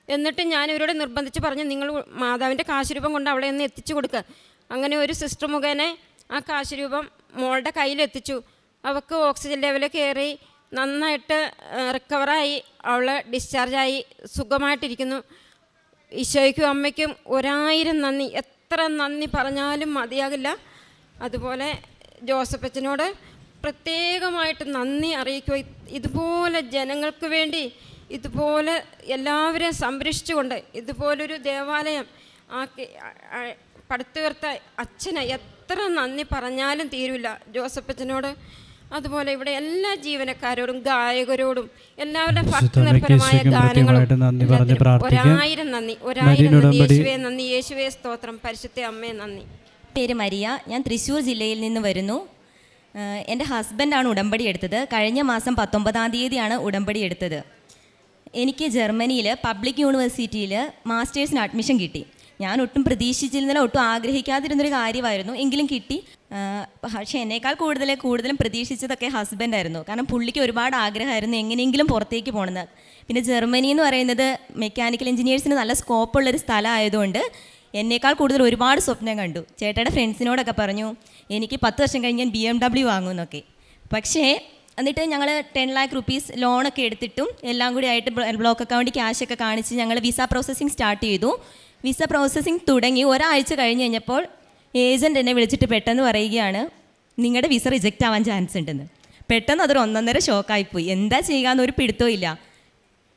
എന്നിട്ട് ഞാൻ ഇവരോട് നിർബന്ധിച്ച് പറഞ്ഞു നിങ്ങൾ മാതാവിന്റെ കാശുരൂപം കൊണ്ട് അവിടെ നിന്ന് എത്തിച്ചു കൊടുക്കുക അങ്ങനെ ഒരു സിസ്റ്റർ മുഖേന ആ കാശുരൂപം മോളുടെ കയ്യിൽ എത്തിച്ചു. അവൾക്ക് ഓക്സിജൻ ലെവൽ കയറി നന്നായിട്ട് റിക്കവറായി അവൾ ഡിസ്ചാർജായി സുഖമായിട്ടിരിക്കുന്നു. ഈശോയ്ക്കും അമ്മയ്ക്കും ഒരായിരം നന്ദി. എത്ര നന്ദി പറഞ്ഞാലും മതിയാകില്ല. അതുപോലെ ജോസഫച്ചനോട് പ്രത്യേകമായിട്ട് നന്ദി അറിയിക്കുക. ഇതുപോലെ ജനങ്ങൾക്ക് വേണ്ടി ഇതുപോലെ എല്ലാവരെയും സംരക്ഷിച്ചുകൊണ്ട് ഇതുപോലൊരു ദേവാലയം ആക്കി പടുത്തുയർത്ത അച്ഛനെ എത്ര നന്ദി പറഞ്ഞാലും തീരില്ല ജോസഫച്ചനോട് അതുപോലെ ഇവിടെ എല്ലാ ജീവനക്കാരോടും ഗായകരോടും എല്ലാവരുടെ ഭക്തിനിർഭരമായ യേശുവിനും ഗാനങ്ങളും കൃത്യമായിട്ട് നന്ദി പറഞ്ഞ് എല്ലാത്തിനും. പ്രാർത്ഥിക്കാം. ഒരായിരം നന്ദി ഒരായിരം നന്ദി യേശുവേ നന്ദി യേശുവേ സ്തോത്രം പരിശുദ്ധ അമ്മേ നന്ദി. പേര് മരിയ. ഞാൻ തൃശ്ശൂർ ജില്ലയിൽ നിന്ന് വരുന്നു. എന്റെ ഹസ്ബൻഡാണ് ഉടമ്പടി എടുത്തത്. കഴിഞ്ഞ മാസം പത്തൊമ്പതാം തീയതിയാണ് ഉടമ്പടി എടുത്തത്. എനിക്ക് ജർമ്മനിയിൽ പബ്ലിക് യൂണിവേഴ്സിറ്റിയിൽ മാസ്റ്റേഴ്സിന് അഡ്മിഷൻ കിട്ടി. ഞാൻ ഒട്ടും പ്രതീക്ഷിച്ചിരുന്നില്ല ഒട്ടും ആഗ്രഹിക്കാതിരുന്നൊരു കാര്യമായിരുന്നു. എങ്കിലും കിട്ടി. പക്ഷേ എന്നേക്കാൾ കൂടുതൽ കൂടുതലും പ്രതീക്ഷിച്ചതൊക്കെ ഹസ്ബൻഡായിരുന്നു കാരണം പുള്ളിക്ക് ഒരുപാട് ആഗ്രഹമായിരുന്നു എങ്ങനെയെങ്കിലും പുറത്തേക്ക് പോകണമെന്ന് പിന്നെ ജർമ്മനി എന്ന് പറയുന്നത് മെക്കാനിക്കൽ എഞ്ചിനീയേഴ്സിന് നല്ല സ്കോപ്പുള്ളൊരു സ്ഥലമായതുകൊണ്ട് എന്നേക്കാൾ കൂടുതൽ ഒരുപാട് സ്വപ്നം കണ്ടു. ചേട്ടയുടെ ഫ്രണ്ട്സിനോടൊക്കെ പറഞ്ഞു എനിക്ക് പത്ത് വർഷം കഴിഞ്ഞ് ഞാൻ ബി എം ഡബ്ല്യു വാങ്ങുമെന്നൊക്കെ. പക്ഷേ എന്നിട്ട് ഞങ്ങൾ ടെൻ ലാക്ക് റുപ്പീസ് ലോണൊക്കെ എടുത്തിട്ടും എല്ലാം കൂടി ആയിട്ട് ബ്ലോക്ക് അക്കൗണ്ടിൽ ക്യാഷൊക്കെ കാണിച്ച് ഞങ്ങൾ വിസ പ്രോസസ്സിങ് സ്റ്റാർട്ട് ചെയ്തു. വിസ പ്രോസസ്സിംഗ് തുടങ്ങി ഒരാഴ്ച കഴിഞ്ഞ് കഴിഞ്ഞപ്പോൾ ഏജന്റ് എന്നെ വിളിച്ചിട്ട് പെട്ടെന്ന് പറയുകയാണ് നിങ്ങളുടെ വിസ റിജക്റ്റ് ആവാൻ ചാൻസ് ഉണ്ടെന്ന്. പെട്ടെന്ന് അതൊരു ഒന്നൊന്നര ഷോക്കായിപ്പോയി എന്താ ചെയ്യുക എന്നൊരു പിടുത്തവും ഇല്ല.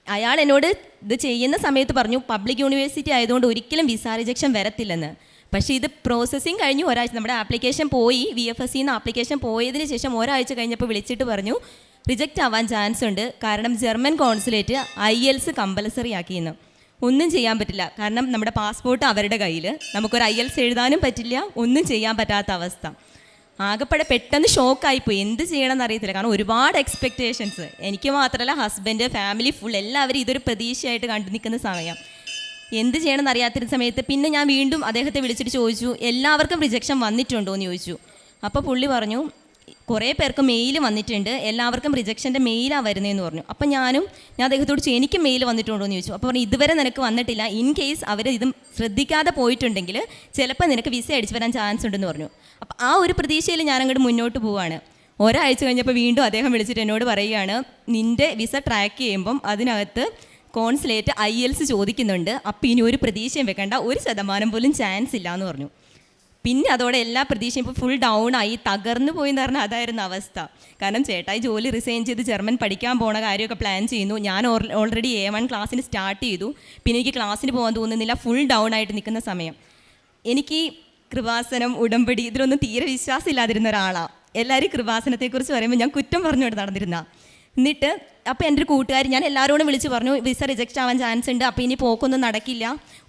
അയാൾ എന്നോട് ഇത് ചെയ്യുന്ന സമയത്ത് പറഞ്ഞു പബ്ലിക് യൂണിവേഴ്സിറ്റി ആയതുകൊണ്ട് ഒരിക്കലും വിസ റിജക്ഷൻ വരത്തില്ലെന്ന്. പക്ഷേ ഇത് പ്രോസസ്സിങ് കഴിഞ്ഞു ഒരാഴ്ച നമ്മുടെ ആപ്ലിക്കേഷൻ പോയി വി എഫ് എസ് സിന്ന് ആപ്ലിക്കേഷൻ പോയതിന് ശേഷം ഒരാഴ്ച കഴിഞ്ഞപ്പോൾ വിളിച്ചിട്ട് പറഞ്ഞു റിജക്റ്റ് ആവാൻ ചാൻസ് ഉണ്ട്. കാരണം German consulate IELTS compulsory ആക്കിയെന്ന്. ഒന്നും ചെയ്യാൻ പറ്റില്ല. കാരണം നമ്മുടെ പാസ്പോർട്ട് അവരുടെ കയ്യിൽ നമുക്കൊരു ഐ എൽസ് എഴുതാനും പറ്റില്ല. ഒന്നും ചെയ്യാൻ പറ്റാത്ത അവസ്ഥ. ആകെപ്പെടെ പെട്ടെന്ന് ഷോക്കായിപ്പോയി എന്ത് ചെയ്യണമെന്ന് അറിയത്തില്ല. കാരണം ഒരുപാട് എക്സ്പെക്റ്റേഷൻസ് എനിക്ക് മാത്രമല്ല ഹസ്ബൻഡ് ഫാമിലി ഫുൾ എല്ലാവരും ഇതൊരു പ്രതീക്ഷയായിട്ട് കണ്ടു നിൽക്കുന്ന സമയം. എന്ത് ചെയ്യണമെന്ന് അറിയാത്തൊരു സമയത്ത് പിന്നെ ഞാൻ വീണ്ടും അദ്ദേഹത്തെ വിളിച്ചിട്ട് ചോദിച്ചു എല്ലാവർക്കും റിജക്ഷൻ വന്നിട്ടുണ്ടോ എന്ന് ചോദിച്ചു. അപ്പോൾ പുള്ളി പറഞ്ഞു കുറേ പേർക്ക് മെയിൽ വന്നിട്ടുണ്ട്. എല്ലാവർക്കും റിജക്ഷന്റെ മെയിലാണ് വരുന്നതെന്ന് പറഞ്ഞു. അപ്പം ഞാനും ഞാൻ അദ്ദേഹത്തോട് ചോദിച്ചു എനിക്ക് മെയിൽ വന്നിട്ടുണ്ടോ എന്ന് ചോദിച്ചു. അപ്പോൾ പറഞ്ഞു ഇതുവരെ നിനക്ക് വന്നിട്ടില്ല. ഇൻ കേസ് അവർ ഇതും ശ്രദ്ധിക്കാതെ പോയിട്ടുണ്ടെങ്കിൽ ചിലപ്പോൾ നിനക്ക് വിസ അടിച്ചു വരാൻ ചാൻസ് ഉണ്ടെന്ന് പറഞ്ഞു. അപ്പോൾ ആ ഒരു പ്രതീക്ഷയിൽ ഞാൻ അങ്ങോട്ട് മുന്നോട്ട് പോവാണ്. ഒരാഴ്ച കഴിഞ്ഞപ്പോൾ വീണ്ടും അദ്ദേഹം വിളിച്ചിട്ട് എന്നോട് പറയുകയാണ് നിന്റെ വിസ ട്രാക്ക് ചെയ്യുമ്പം അതിനകത്ത് കോൺസുലേറ്റ് ഐ എൽസ് ചോദിക്കുന്നുണ്ട്. അപ്പോൾ ഇനി ഒരു പ്രതീക്ഷയും വെക്കേണ്ട. ഒരു ശതമാനം പോലും ചാൻസ് ഇല്ല എന്ന് പറഞ്ഞു. പിന്നെ അതോടെ എല്ലാ പ്രതീക്ഷയും ഇപ്പോൾ ഫുൾ ഡൗൺ ആയി തകർന്നു പോയി എന്ന് പറഞ്ഞാൽ അതായിരുന്നു അവസ്ഥ. കാരണം ചേട്ടായി ജോലി റിസൈൻ ചെയ്ത് ജർമ്മൻ പഠിക്കാൻ പോണ കാര്യമൊക്കെ പ്ലാൻ ചെയ്യുന്നു. ഞാൻ ഓൾറെഡി എ വൺ ക്ലാസ്സിന് സ്റ്റാർട്ട് ചെയ്തു. പിന്നെ എനിക്ക് ക്ലാസ്സിന് പോകാൻ തോന്നുന്നില്ല ഫുൾ ഡൗൺ ആയിട്ട് നിൽക്കുന്ന സമയം. എനിക്ക് കൃപാസനം ഉടമ്പടി ഇതിലൊന്നും തീരെ വിശ്വാസമില്ലാതിരുന്ന ഒരാളാണ് എല്ലാവരും കൃപാസനത്തെക്കുറിച്ച് പറയുമ്പോൾ ഞാൻ കുറ്റം പറഞ്ഞുകൊണ്ട് നടന്നിരുന്ന. എന്നിട്ട് അപ്പോൾ എന്റെ ഒരു കൂട്ടുകാർ ഞാൻ എല്ലാവരോടും വിളിച്ച് പറഞ്ഞു വിസ റിജക്റ്റ് ആവാൻ ചാൻസ് ഉണ്ട്. അപ്പോൾ ഇനി പോക്കൊന്നും നടക്കില്ല.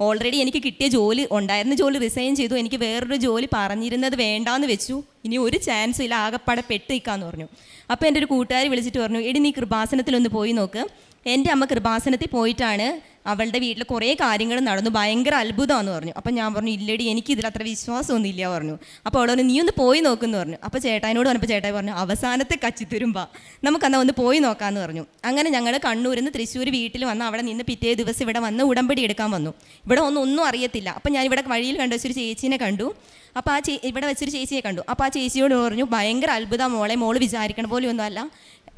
ഓൾറെഡി എനിക്ക് കിട്ടിയ ജോലി ഉണ്ടായിരുന്ന ജോലി റിസൈൻ ചെയ്തു. എനിക്ക് വേറൊരു ജോലി പറഞ്ഞിരുന്നത് വേണ്ടാന്ന് വെച്ചു. ഇനി ഒരു ചാൻസും ഇല്ല. ആകെപ്പാടെ പെട്ട് നിൽക്കാമെന്ന് പറഞ്ഞു. അപ്പോൾ എന്റെ ഒരു കൂട്ടുകാർ വിളിച്ചിട്ട് പറഞ്ഞു എടി നീ കൃപാസനത്തിലൊന്ന് പോയി നോക്ക്. എന്റെ അമ്മ കൃപാസനത്തിൽ പോയിട്ടാണ് അവളുടെ വീട്ടിൽ കുറേ കാര്യങ്ങൾ നടന്നു. ഭയങ്കര അത്ഭുതമാണെന്ന് പറഞ്ഞു. അപ്പം ഞാൻ പറഞ്ഞു ഇല്ലടി എനിക്ക് ഇതിൽ അത്ര വിശ്വാസമൊന്നും ഇല്ല പറഞ്ഞു. അപ്പോൾ അവൾ നീ ഒന്ന് പോയി നോക്കുമെന്ന് പറഞ്ഞു. അപ്പോൾ ചേട്ടായിനോട് പറഞ്ഞപ്പോൾ ചേട്ടായി പറഞ്ഞു അവസാനത്തെ കച്ചിത്തുരുമ്പ നമുക്കെന്നാൽ ഒന്ന് പോയി നോക്കാമെന്ന് പറഞ്ഞു. അങ്ങനെ ഞങ്ങൾ കണ്ണൂരിൽ നിന്ന് തൃശ്ശൂർ വീട്ടിൽ വന്ന് അവിടെ നിന്ന് പിറ്റേ ദിവസം ഇവിടെ വന്ന് ഉടമ്പടി എടുക്കാൻ വന്നു. ഇവിടെ ഒന്നും ഒന്നും അറിയത്തില്ല. അപ്പം ഞാൻ ഇവിടെ വഴിയിൽ കണ്ട ഒരു ചേച്ചീനെ കണ്ടു. അപ്പോൾ ആ ചേ ഇവിടെ വെച്ചൊരു ചേച്ചിയെ കണ്ടു. അപ്പോൾ ആ ചേച്ചിയോട് പറഞ്ഞു ഭയങ്കര അത്ഭുതം മോളെ. മോൾ വിചാരിക്കണ പോലെ ഒന്നുമല്ല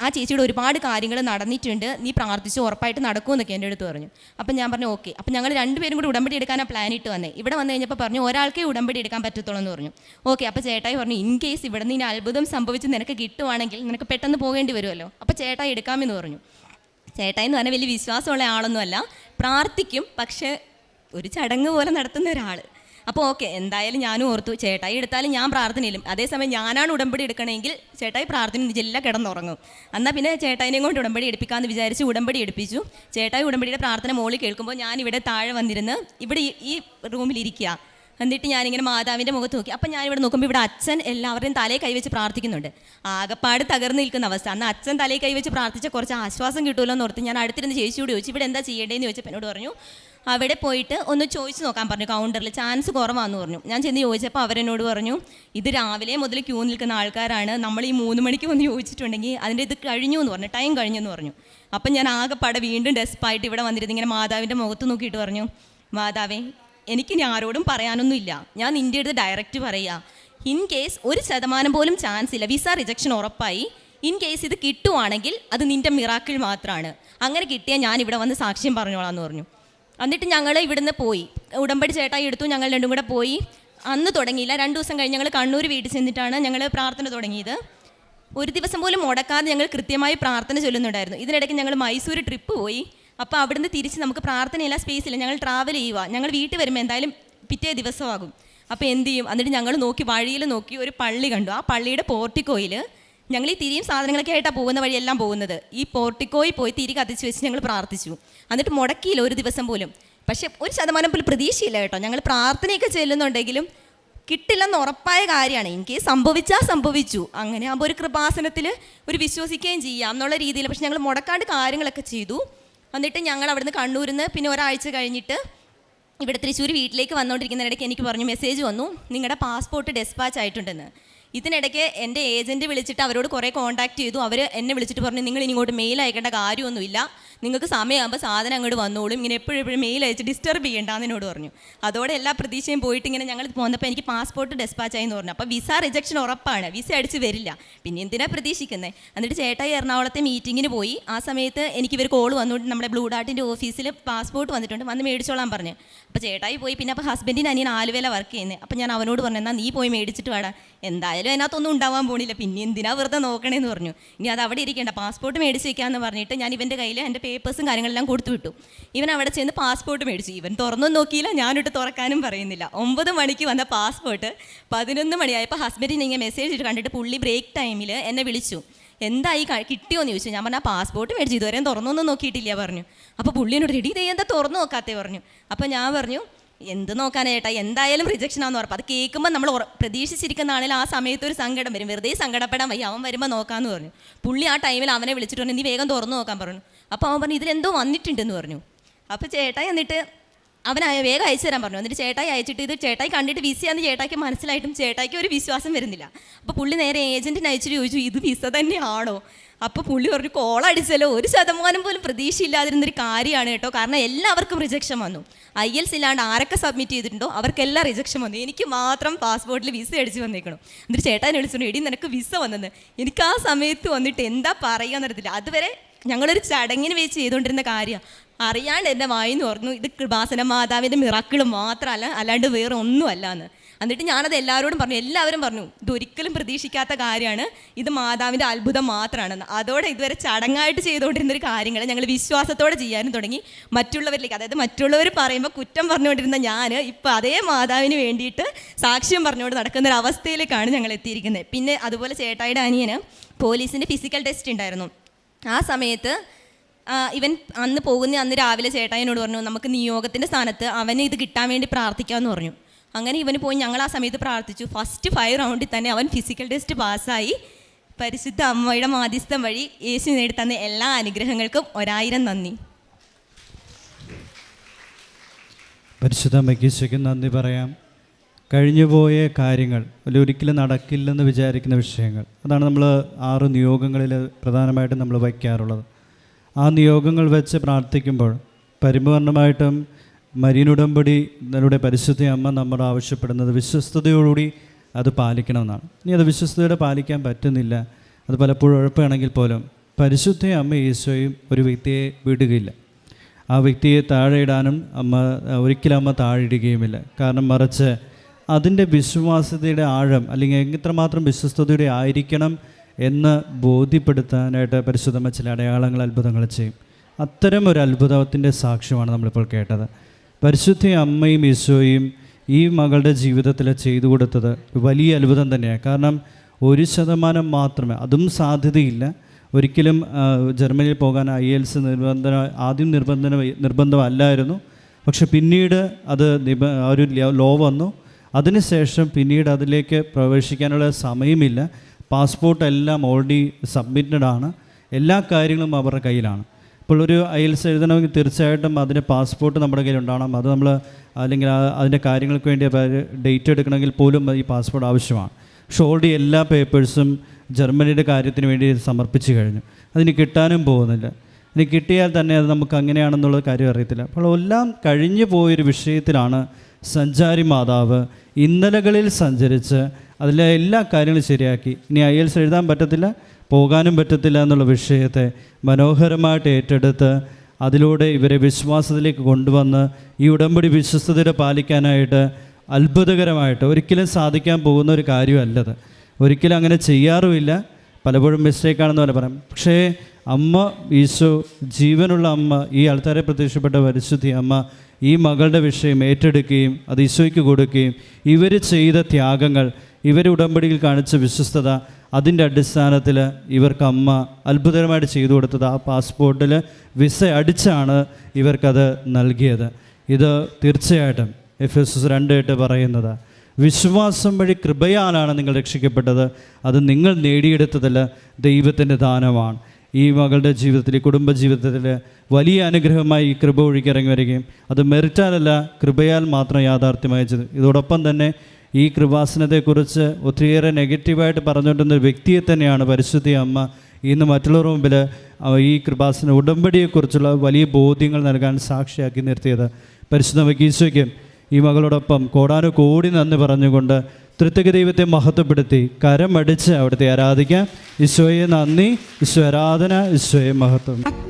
ആ ചേച്ചിയുടെ ഒരുപാട് കാര്യങ്ങൾ നടന്നിട്ടുണ്ട്. നീ പ്രാർത്ഥിച്ച് ഉറപ്പായിട്ട് നടക്കുമെന്നൊക്കെ എന്റെ അടുത്ത് പറഞ്ഞു. അപ്പം ഞാൻ പറഞ്ഞു ഓക്കെ. അപ്പം ഞങ്ങൾ രണ്ടുപേരും കൂടി ഉടമ്പടി എടുക്കാനാണ് പ്ലാൻ ഇട്ട് വന്നേ. ഇവിടെ വന്നു കഴിഞ്ഞപ്പോൾ പറഞ്ഞു ഒരാൾക്കേ ഉടമ്പടി എടുക്കാൻ പറ്റത്തുള്ളൂ എന്ന് പറഞ്ഞു. ഓക്കെ അപ്പോൾ ചേട്ടായി പറഞ്ഞു ഇൻ കേസ് ഇവിടെ നിന്ന് അത്ഭുതം സംഭവിച്ച് നിനക്ക് കിട്ടുവാണെങ്കിൽ നിനക്ക് പെട്ടെന്ന് പോകേണ്ടി വരുമല്ലോ. അപ്പോൾ ചേട്ടായി എടുക്കാമെന്ന് പറഞ്ഞു. ചേട്ടായി എന്ന് പറഞ്ഞാൽ വലിയ വിശ്വാസമുള്ള ആളൊന്നുമല്ല. പ്രാർത്ഥിക്കും പക്ഷേ ഒരു ചടങ്ങ് പോലെ നടത്തുന്ന ഒരാൾ അപ്പോൾ ഓക്കെ എന്തായാലും ഞാനും ഓർത്തു ചേട്ടായി എടുത്താലും ഞാൻ പ്രാർത്ഥനയിലും. അതേസമയം ഞാനാണ് ഉടമ്പടി എടുക്കണമെങ്കിൽ ചേട്ടായി പ്രാർത്ഥന ജില്ല കിടന്നുറങ്ങും. എന്നാൽ പിന്നെ ചേട്ടായിനെയും കൊണ്ട് ഉടമ്പടി എടുപ്പിക്കാമെന്ന് വിചാരിച്ച് ഉടമ്പടി എടുപ്പിച്ചു. ചേട്ടായി ഉടമ്പടിയുടെ പ്രാർത്ഥന മോളിൽ കേൾക്കുമ്പോൾ ഞാൻ ഇവിടെ താഴെ വന്നിരുന്ന് ഇവിടെ ഈ- റൂമിലിരിക്കുക എന്നിട്ട് ഞാനിങ്ങനെ മാതാവിന്റെ മുഖത്ത് നോക്കി. അപ്പം ഞാനിവിടെ നോക്കുമ്പോൾ ഇവിടെ അച്ഛൻ എല്ലാവരുടെയും തലയിൽ കൈവച്ച് പ്രാർത്ഥിക്കുന്നുണ്ട്. ആകപ്പാട് തകർന്ന് നിൽക്കുന്ന അവസ്ഥ. അന്ന് അച്ഛൻ തലയിൽ കൈവച്ച് പ്രാർത്ഥിച്ച കുറച്ച് ആശ്വാസം കിട്ടുമല്ലോ എന്ന് ഓർത്ത് ഞാൻ അടുത്തിരുന്ന് ചേച്ചിയോട് ചോദിച്ചു ഇവിടെ എന്താ ചെയ്യേണ്ടതെന്ന് ചോദിച്ചപ്പോൾ എന്നോട് പറഞ്ഞു അവിടെ പോയിട്ട് ഒന്ന് ചോദിച്ചു നോക്കാൻ പറഞ്ഞു കൗണ്ടറിൽ ചാൻസ് കുറവാന്ന് പറഞ്ഞു. ഞാൻ ചെന്ന് ചോദിച്ചപ്പോൾ അവരെന്നോട് പറഞ്ഞു ഇത് രാവിലെ മുതൽ ക്യൂ നിൽക്കുന്ന ആൾക്കാരാണ്. നമ്മൾ ഈ മൂന്ന് മണിക്ക് വന്ന് ചോദിച്ചിട്ടുണ്ടെങ്കിൽ അതിന്റെ ഇത് കഴിഞ്ഞു എന്ന് പറഞ്ഞു ടൈം കഴിഞ്ഞു എന്ന് പറഞ്ഞു. അപ്പം ഞാൻ ആകെപ്പാടെ വീണ്ടും ഡെസ്പായിട്ട് ഇവിടെ വന്നിരുന്നു ഇങ്ങനെ മാതാവിന്റെ മുഖത്ത് നോക്കിയിട്ട് പറഞ്ഞു മാതാവേ എനിക്കിനി ആരോടും പറയാനൊന്നുമില്ല. ഞാൻ നിന്റെ അടുത്ത് ഡയറക്റ്റ് പറയുക ഇൻ കേസ് ഒരു ശതമാനം പോലും ചാൻസ് ഇല്ല. വിസ റിജക്ഷൻ ഉറപ്പായി. ഇൻ കേസ് ഇത് കിട്ടുവാണെങ്കിൽ അത് നിന്റെ മിറാക്കിൾ മാത്രമാണ് അങ്ങനെ കിട്ടിയാൽ ഞാൻ ഇവിടെ വന്ന് സാക്ഷ്യം പറഞ്ഞോളാം എന്ന് പറഞ്ഞു. എന്നിട്ട് ഞങ്ങൾ ഇവിടുന്ന് പോയി. ഉടമ്പടി ചേട്ടായി എടുത്തു ഞങ്ങൾ രണ്ടും കൂടെ പോയി. അന്ന് തുടങ്ങിയില്ല. രണ്ട് ദിവസം കഴിഞ്ഞ് ഞങ്ങൾ കണ്ണൂർ വീട്ടിൽ ചെന്നിട്ടാണ് ഞങ്ങൾ പ്രാർത്ഥന തുടങ്ങിയത്. ഒരു ദിവസം പോലും മുടക്കാതെ ഞങ്ങൾ കൃത്യമായി പ്രാർത്ഥന ചൊല്ലുന്നുണ്ടായിരുന്നു. ഇതിനിടയ്ക്ക് ഞങ്ങൾ മൈസൂർ ട്രിപ്പ് പോയി. അപ്പോൾ അവിടുന്ന് തിരിച്ച് നമുക്ക് പ്രാർത്ഥനയില്ല സ്പേസില്ല. ഞങ്ങൾ ട്രാവൽ ചെയ്യുക. ഞങ്ങൾ വീട്ടിൽ വരുമ്പോൾ എന്തായാലും പിറ്റേ ദിവസമാകും. അപ്പോൾ എന്ത് ചെയ്യും? എന്നിട്ട് ഞങ്ങൾ നോക്കി വഴിയിൽ നോക്കി ഒരു പള്ളി കണ്ടു. ആ പള്ളിയുടെ പോർട്ടിക്കോയിൽ ഞങ്ങൾ ഈ തിരിയും സാധനങ്ങളൊക്കെ ആയിട്ടാണ് പോകുന്ന വഴിയെല്ലാം പോകുന്നത്. ഈ പോർട്ടിക്കോയിൽ പോയി തിരി കത്തിച്ച് വെച്ച് ഞങ്ങൾ പ്രാർത്ഥിച്ചു. എന്നിട്ട് മുടക്കിയില്ല ഒരു ദിവസം പോലും. പക്ഷെ ഒരു ശതമാനം പോലും പ്രതീക്ഷയില്ല കേട്ടോ. ഞങ്ങൾ പ്രാർത്ഥനയൊക്കെ ചെല്ലുന്നുണ്ടെങ്കിലും കിട്ടില്ലെന്ന് ഉറപ്പായ കാര്യമാണ്. എനിക്ക് സംഭവിച്ചാൽ സംഭവിച്ചു അങ്ങനെ ആകുമ്പോൾ ഒരു കൃപാസനത്തിൽ ഒരു വിശ്വസിക്കുകയും ചെയ്യാം എന്നുള്ള രീതിയിൽ. പക്ഷെ ഞങ്ങൾ മുടക്കാണ്ട് കാര്യങ്ങളൊക്കെ ചെയ്തു. എന്നിട്ട് ഞങ്ങൾ അവിടുന്ന് കണ്ണൂരിൽ നിന്ന് പിന്നെ ഒരാഴ്ച കഴിഞ്ഞിട്ട് ഇവിടെ തൃശ്ശൂർ വീട്ടിലേക്ക് വന്നുകൊണ്ടിരിക്കുന്നതിനിടയ്ക്ക് എനിക്ക് പറഞ്ഞു മെസ്സേജ് വന്നു. നിങ്ങളുടെ പാസ്പോർട്ട് ഡെസ്പാച്ച് ആയിട്ടുണ്ടെന്ന്. ഇതിനിടയ്ക്ക് എന്റെ ഏജന്റ് വിളിച്ചിട്ട് അവരോട് കുറേ കോൺടാക്ട് ചെയ്തു. അവർ എന്നെ വിളിച്ചിട്ട് പറഞ്ഞു നിങ്ങൾ ഇങ്ങോട്ട് മെയിൽ അയക്കേണ്ട കാര്യമൊന്നുമില്ല. നിങ്ങൾക്ക് സമയമാകുമ്പോൾ സാധനം അങ്ങോട്ട് വന്നോളും. ഇങ്ങനെ എപ്പോഴും എപ്പോഴും മെയിൽ അയച്ച് ഡിസ്റ്റർബ് ചെയ്യേണ്ടെന്ന് എന്നോട് പറഞ്ഞു. അതോടെ എല്ലാ പ്രതീക്ഷയും പോയിട്ട് ഇങ്ങനെ ഞങ്ങൾ പോന്നപ്പോൾ എനിക്ക് പാസ്പോർട്ട് ഡെസ്പാച്ച് ആയി എന്ന് പറഞ്ഞു. അപ്പോൾ വിസ റിജക്ഷൻ ഉറപ്പാണ്. വിസ അടിച്ച് വരില്ല. പിന്നെ എന്തിനാ പ്രതീക്ഷിക്കുന്നത് എന്നിട്ട് ചേട്ടായി എറണാകുളത്തെ മീറ്റിങ്ങിന് പോയി. ആ സമയത്ത് എനിക്ക് ഇവർ കോൾ വന്നുകൊണ്ട് നമ്മുടെ ബ്ലൂ ഡാർട്ടിന്റെ ഓഫീസിൽ പാസ്പോർട്ട് വന്നിട്ടുണ്ട്. വന്ന് മേടിച്ചോളാൻ പറഞ്ഞു. അപ്പോൾ ചേട്ടായി പോയി. പിന്നെ അപ്പോൾ ഹസ്ബൻഡിന് അനിയൻ ആലുവേല വർക്ക് ചെയ്യുന്നത് അപ്പോൾ ഞാൻ അവനോട് പറഞ്ഞു എന്നാൽ നീ പോയി മേടിച്ചിട്ട് വേണം എന്തായാലും എന്തായാലും അതിനകത്തൊന്നും ഉണ്ടാവാൻ പോണില്ല. പിന്നെ എന്തിനാ വെറുതെ നോക്കണേന്ന് പറഞ്ഞു. ഇനി അത് അവിടെ ഇരിക്കേണ്ട. പാസ്പോർട്ട് മേടിച്ച് വെക്കാമെന്ന് പറഞ്ഞിട്ട് ഞാൻ ഇവന്റെ കയ്യിൽ എന്റെ പേപ്പേഴ്സും കാര്യങ്ങളെല്ലാം കൊടുത്തു വിട്ടു. ഇവൻ അവിടെ ചെന്ന് പാസ്പോർട്ട് മേടിച്ചു. ഇവൻ തുറന്നും നോക്കിയില്ല. ഞാനിട്ട് തുറക്കാനും പറയുന്നില്ല. ഒമ്പത് മണിക്ക് വന്ന പാസ്പോർട്ട് പതിനൊന്ന് മണിയായപ്പോൾ ഹസ്ബൻഡിന് ഇങ്ങനെ മെസ്സേജ് ഇട്ട് കണ്ടിട്ട് പുള്ളി ബ്രേക്ക് ടൈമിൽ എന്നെ വിളിച്ചു. എന്തായി കിട്ടിയോ എന്ന് ചോദിച്ചു. ഞാൻ പറഞ്ഞാൽ പാസ്പോർട്ട് മേടിച്ചു ഇതുവരെയും തുറന്നൊന്നും നോക്കിയിട്ടില്ല പറഞ്ഞു. അപ്പോൾ പുള്ളിയോട് റെഡി ഇതേ എന്താ തുറന്നു നോക്കാത്തേ? പറഞ്ഞു. അപ്പോൾ ഞാൻ പറഞ്ഞു എന്ത് നോക്കാനായിട്ടാ എന്തായാലും റിജക്ഷൻ ആണെന്ന് ഉറപ്പ്. അത് കേൾക്കുമ്പോൾ നമ്മൾ പ്രതീക്ഷിച്ചിരിക്കുന്ന പ്രതീക്ഷിച്ചിരിക്കുന്നതാണെങ്കിൽ ആ സമയത്ത് ഒരു സങ്കടം വരും. വെറുതെ സങ്കടപ്പെടാൻ വയ്യ. അവൻ വരുമ്പോൾ നോക്കാമെന്ന് പറഞ്ഞു. പുള്ളി ആ ടൈമിൽ അവനെ വിളിച്ചിട്ട് പറഞ്ഞു നീ വേഗം തുറന്നു നോക്കാൻ പറഞ്ഞു. അപ്പോൾ അവൻ പറഞ്ഞു ഇതിലെന്തോ വന്നിട്ടുണ്ടെന്ന് പറഞ്ഞു. അപ്പോൾ ചേട്ടായി എന്നിട്ട് അവൻ വേഗം അയച്ചു തരാൻ പറഞ്ഞു. എന്നിട്ട് ചേട്ടായി അയച്ചിട്ട് ഇത് ചേട്ടായി കണ്ടിട്ട് വിസയാന്ന് ചേട്ടായിക്ക് മനസ്സിലായിട്ടും ചേട്ടായിക്ക് ഒരു വിശ്വാസം വരുന്നില്ല. അപ്പോൾ പുള്ളി നേരെ ഏജന്റിന് അയച്ചിട്ട് ചോദിച്ചു ഇത് വിസ തന്നെയാണോ? അപ്പോൾ പുള്ളി പറഞ്ഞു കോളടിച്ചല്ലോ ഒരു ശതമാനം പോലും പ്രതീക്ഷയില്ലാതിരുന്നൊരു കാര്യമാണ് കേട്ടോ. കാരണം എല്ലാവർക്കും റിജക്ഷൻ വന്നു. ഐ എൽസ് ഇല്ലാണ്ട് ആരൊക്കെ സബ്മിറ്റ് ചെയ്തിട്ടുണ്ടോ അവർക്കെല്ലാം റിജക്ഷൻ വന്നു. എനിക്ക് മാത്രം പാസ്പോർട്ടിൽ വിസ അടിച്ച് വന്നേക്കണം. എന്നിട്ട് ചേട്ടാൻ വിളിച്ചിട്ടുണ്ട് എടി നിനക്ക് വിസ വന്നത് എനിക്ക് ആ സമയത്ത് വന്നിട്ട് എന്താ പറയുക എന്നറിയത്തില്ല അതുവരെ ഞങ്ങളൊരു ചടങ്ങിന് വെച്ച് ചെയ്തുകൊണ്ടിരുന്ന കാര്യം. അറിയാണ്ട് എന്റെ വായിന്ന് പറഞ്ഞു ഇത് കൃപാസന മാതാവിന്റെ മിറാക്കിൾ മാത്രമല്ല അല്ലാണ്ട് വേറെ ഒന്നുമല്ല എന്ന് എന്നിട്ട് ഞാനത് എല്ലാവരോടും പറഞ്ഞു എല്ലാവരും പറഞ്ഞു ഇതൊരിക്കലും പ്രതീക്ഷിക്കാത്ത കാര്യമാണ്. ഇത് മാതാവിന്റെ അത്ഭുതം മാത്രമാണെന്ന് അതോടെ ഇതുവരെ ചടങ്ങായിട്ട് ചെയ്തുകൊണ്ടിരുന്ന ഒരു കാര്യങ്ങൾ ഞങ്ങൾ വിശ്വാസത്തോടെ ചെയ്യാനും തുടങ്ങി. മറ്റുള്ളവരിലേക്ക് അതായത് മറ്റുള്ളവർ പറയുമ്പോൾ കുറ്റം പറഞ്ഞുകൊണ്ടിരുന്ന ഞാൻ ഇപ്പോൾ അതേ മാതാവിന് വേണ്ടിയിട്ട് സാക്ഷ്യം പറഞ്ഞുകൊണ്ട് നടക്കുന്ന ഒരു അവസ്ഥയിലേക്കാണ് ഞങ്ങൾ എത്തിയിരിക്കുന്നത്. പിന്നെ അതുപോലെ ചേട്ടായിയുടെ അനിയന് പോലീസിന്റെ ഫിസിക്കൽ ടെസ്റ്റ് ഉണ്ടായിരുന്നു. ആ സമയത്ത് ഇവൻ അന്ന് പോകുന്ന അന്ന് രാവിലെ ചേട്ടായിനോട് പറഞ്ഞു നമുക്ക് നിയോഗത്തിന്റെ സ്ഥാനത്ത് അവന് ഇത് കിട്ടാൻ വേണ്ടി പ്രാർത്ഥിക്കാമെന്ന് പറഞ്ഞു. അങ്ങനെ ഇവന് പോയി ഞങ്ങൾ ആ സമയത്ത് പ്രാർത്ഥിച്ചു. ഫസ്റ്റ് ഫൈവ് റൗണ്ടിൽ തന്നെ അവൻ ഫിസിക്കൽ ടെസ്റ്റ് പാസ്സായി പരിശുദ്ധ അമ്മയുടെ മാധ്യസ്ഥം വഴി യേശു നേടിത്തന്ന എല്ലാ അനുഗ്രഹങ്ങൾക്കും ഒരായിരം നന്ദി. പരിശുദ്ധ അമ്മയ്ക്ക് നന്ദി പറയാം. കഴിഞ്ഞുപോയ കാര്യങ്ങൾ ഒരിക്കലും നടക്കില്ലെന്ന് വിചാരിക്കുന്ന വിഷയങ്ങൾ അതാണ് നമ്മൾ ആറ് നിയോഗങ്ങളിൽ പ്രധാനമായിട്ടും നമ്മൾ വയ്ക്കാറുള്ളത്. ആ നിയോഗങ്ങൾ വെച്ച് പ്രാർത്ഥിക്കുമ്പോൾ പരിപൂർണമായിട്ടും മരീനുടമ്പടി നമ്മുടെ പരിശുദ്ധ അമ്മ നമ്മൾ ആവശ്യപ്പെടുന്നത് വിശ്വസ്തയോടുകൂടി അത് പാലിക്കണമെന്നാണ്. ഇനി അത് വിശ്വസ്തയോടെ പാലിക്കാൻ പറ്റുന്നില്ല. അത് പലപ്പോഴും ഉഴപ്പാണെങ്കിൽ പോലും പരിശുദ്ധ അമ്മ ഈശോയും ഒരു വ്യക്തിയെ വിടുകയില്ല. ആ വ്യക്തിയെ താഴെ ഇടാനും അമ്മ ഒരിക്കലും അമ്മ താഴെ ഇടുകയുമില്ല കാരണം മറിച്ച് അതിന്റെ വിശ്വാസ്യതയുടെ ആഴം അല്ലെങ്കിൽ എത്രമാത്രം വിശ്വസ്തയുടെ ആയിരിക്കണം എന്ന് ബോധ്യപ്പെടുത്താനായിട്ട് പരിശുദ്ധമ്മ ചില അടയാളങ്ങൾ അത്ഭുതങ്ങൾ ചെയ്യും. അത്തരം ഒരു അത്ഭുതത്തിന്റെ സാക്ഷ്യമാണ് നമ്മളിപ്പോൾ കേട്ടത്. പരിശുദ്ധ അമ്മയും ഈശോയും ഈ മകളുടെ ജീവിതത്തിൽ ചെയ്തു കൊടുത്തത് വലിയ അത്ഭുതം തന്നെയാണ്. കാരണം ഒരു ശതമാനം മാത്രമേ അതും സാധ്യതയില്ല. ഒരിക്കലും ജർമ്മനിയിൽ പോകാൻ ഐ എൽസ് നിർബന്ധന ആദ്യം നിർബന്ധന നിർബന്ധമല്ലായിരുന്നു. പക്ഷെ പിന്നീട് അത് നിബ ഒരു ലോ വന്നു. അതിനുശേഷം പിന്നീട് അതിലേക്ക് പ്രവേശിക്കാനുള്ള സമയമില്ല. പാസ്പോർട്ട് എല്ലാം ഓൾറെഡി സബ്മിറ്റഡ് ആണ് എല്ലാ കാര്യങ്ങളും അവരുടെ കയ്യിലാണ്. ഇപ്പോൾ ഒരു അയൽസ് എഴുതണമെങ്കിൽ തീർച്ചയായിട്ടും അതിന്റെ പാസ്പോർട്ട് നമ്മുടെ കയ്യിൽ ഉണ്ടാവണം അത് നമ്മൾ അല്ലെങ്കിൽ അതിന്റെ കാര്യങ്ങൾക്ക് വേണ്ടി ഡേറ്റ് എടുക്കണമെങ്കിൽ പോലും ഈ പാസ്പോർട്ട് ആവശ്യമാണ്. പക്ഷെ ഓൾറെഡി എല്ലാ പേപ്പേഴ്സും ജർമ്മനിയുടെ കാര്യത്തിന് വേണ്ടി സമർപ്പിച്ചു കഴിഞ്ഞു. അതിന് കിട്ടാനും പോകുന്നില്ല. ഇനി കിട്ടിയാൽ തന്നെ അത് നമുക്ക് അങ്ങനെയാണെന്നുള്ള കാര്യം അറിയത്തില്ല. അപ്പോൾ എല്ലാം കഴിഞ്ഞു പോയൊരു വിഷയത്തിലാണ് സഞ്ചാരി മാതാവ് ഇന്നലകളിൽ സഞ്ചരിച്ച് അതിലെ എല്ലാ കാര്യങ്ങളും ശരിയാക്കി. ഇനി ഐ എൽസ് എഴുതാൻ പറ്റത്തില്ല. പോകാനും പറ്റത്തില്ല എന്നുള്ള വിഷയത്തെ മനോഹരമായിട്ട് ഏറ്റെടുത്ത് അതിലൂടെ ഇവരെ വിശ്വാസത്തിലേക്ക് കൊണ്ടുവന്ന് ഈ ഉടമ്പടി വിശ്വസ്തയുടെ പാലിക്കാനായിട്ട് അത്ഭുതകരമായിട്ട് ഒരിക്കലും സാധിക്കാൻ പോകുന്ന ഒരു കാര്യമല്ലത്. ഒരിക്കലും അങ്ങനെ ചെയ്യാറുമില്ല. പലപ്പോഴും മിസ്റ്റേക്കാണെന്ന് പോലെ പറയാം. പക്ഷേ അമ്മ ഈശോ ജീവനുള്ള അമ്മ ഈ ആൾക്കാരെ പ്രത്യക്ഷപ്പെട്ട പരിശുദ്ധി അമ്മ ഈ മകളുടെ വിഷയം ഏറ്റെടുക്കുകയും അത് ഈശോയ്ക്ക് കൊടുക്കുകയും ഇവർ ചെയ്ത ത്യാഗങ്ങൾ ഇവർ ഉടമ്പടിയിൽ കാണിച്ച വിശ്വസ്തത അതിന്റെ അടിസ്ഥാനത്തിൽ ഇവർക്ക് അമ്മ അത്ഭുതകരമായിട്ട് ചെയ്തു കൊടുത്തത്. ആ പാസ്പോർട്ടിൽ വിസ അടിച്ചാണ് ഇവർക്കത് നൽകിയത്. ഇത് തീർച്ചയായിട്ടും എഫ് എസ് എസ് രണ്ട് എട്ട് പറയുന്നത്. വിശ്വാസം വഴി കൃപയാലാണ് നിങ്ങൾ രക്ഷിക്കപ്പെട്ടത്. അത് നിങ്ങൾ നേടിയെടുത്തതിൽ ദൈവത്തിന്റെ ദാനമാണ്. ഈ മകളുടെ ജീവിതത്തിൽ ഈ കുടുംബ ജീവിതത്തിൽ വലിയ അനുഗ്രഹമായി ഈ കൃപ ഒഴുകിയിറങ്ങി വരികയും അത് മെറിറ്റാലല്ല കൃപയാൽ മാത്രം യാഥാർത്ഥ്യമായി ഇതോടൊപ്പം തന്നെ ഈ കൃപാസനത്തെക്കുറിച്ച് ഒത്തിരിയേറെ നെഗറ്റീവായിട്ട് പറഞ്ഞുകൊണ്ടിരുന്ന ഒരു വ്യക്തിയെ തന്നെയാണ് പരിശുദ്ധി അമ്മ ഇന്ന് മറ്റുള്ളവരുടെ മുമ്പിൽ ഈ കൃപാസന ഉടമ്പടിയെക്കുറിച്ചുള്ള വലിയ ബോധ്യങ്ങൾ നൽകാൻ സാക്ഷിയാക്കി നിർത്തിയത്. പരിശുദ്ധ ഈശോയ്ക്ക് ഈ മകളോടൊപ്പം കോടാനു കോടി നന്ദി പറഞ്ഞുകൊണ്ട് തൃത്തക ദൈവത്തെ മഹത്വപ്പെടുത്തി കരമടിച്ച് അവിടുത്തെ ആരാധിക്കാം. ഈശോയെ നന്ദി ഈശോ ആരാധന ഈശോയെ മഹത്വം.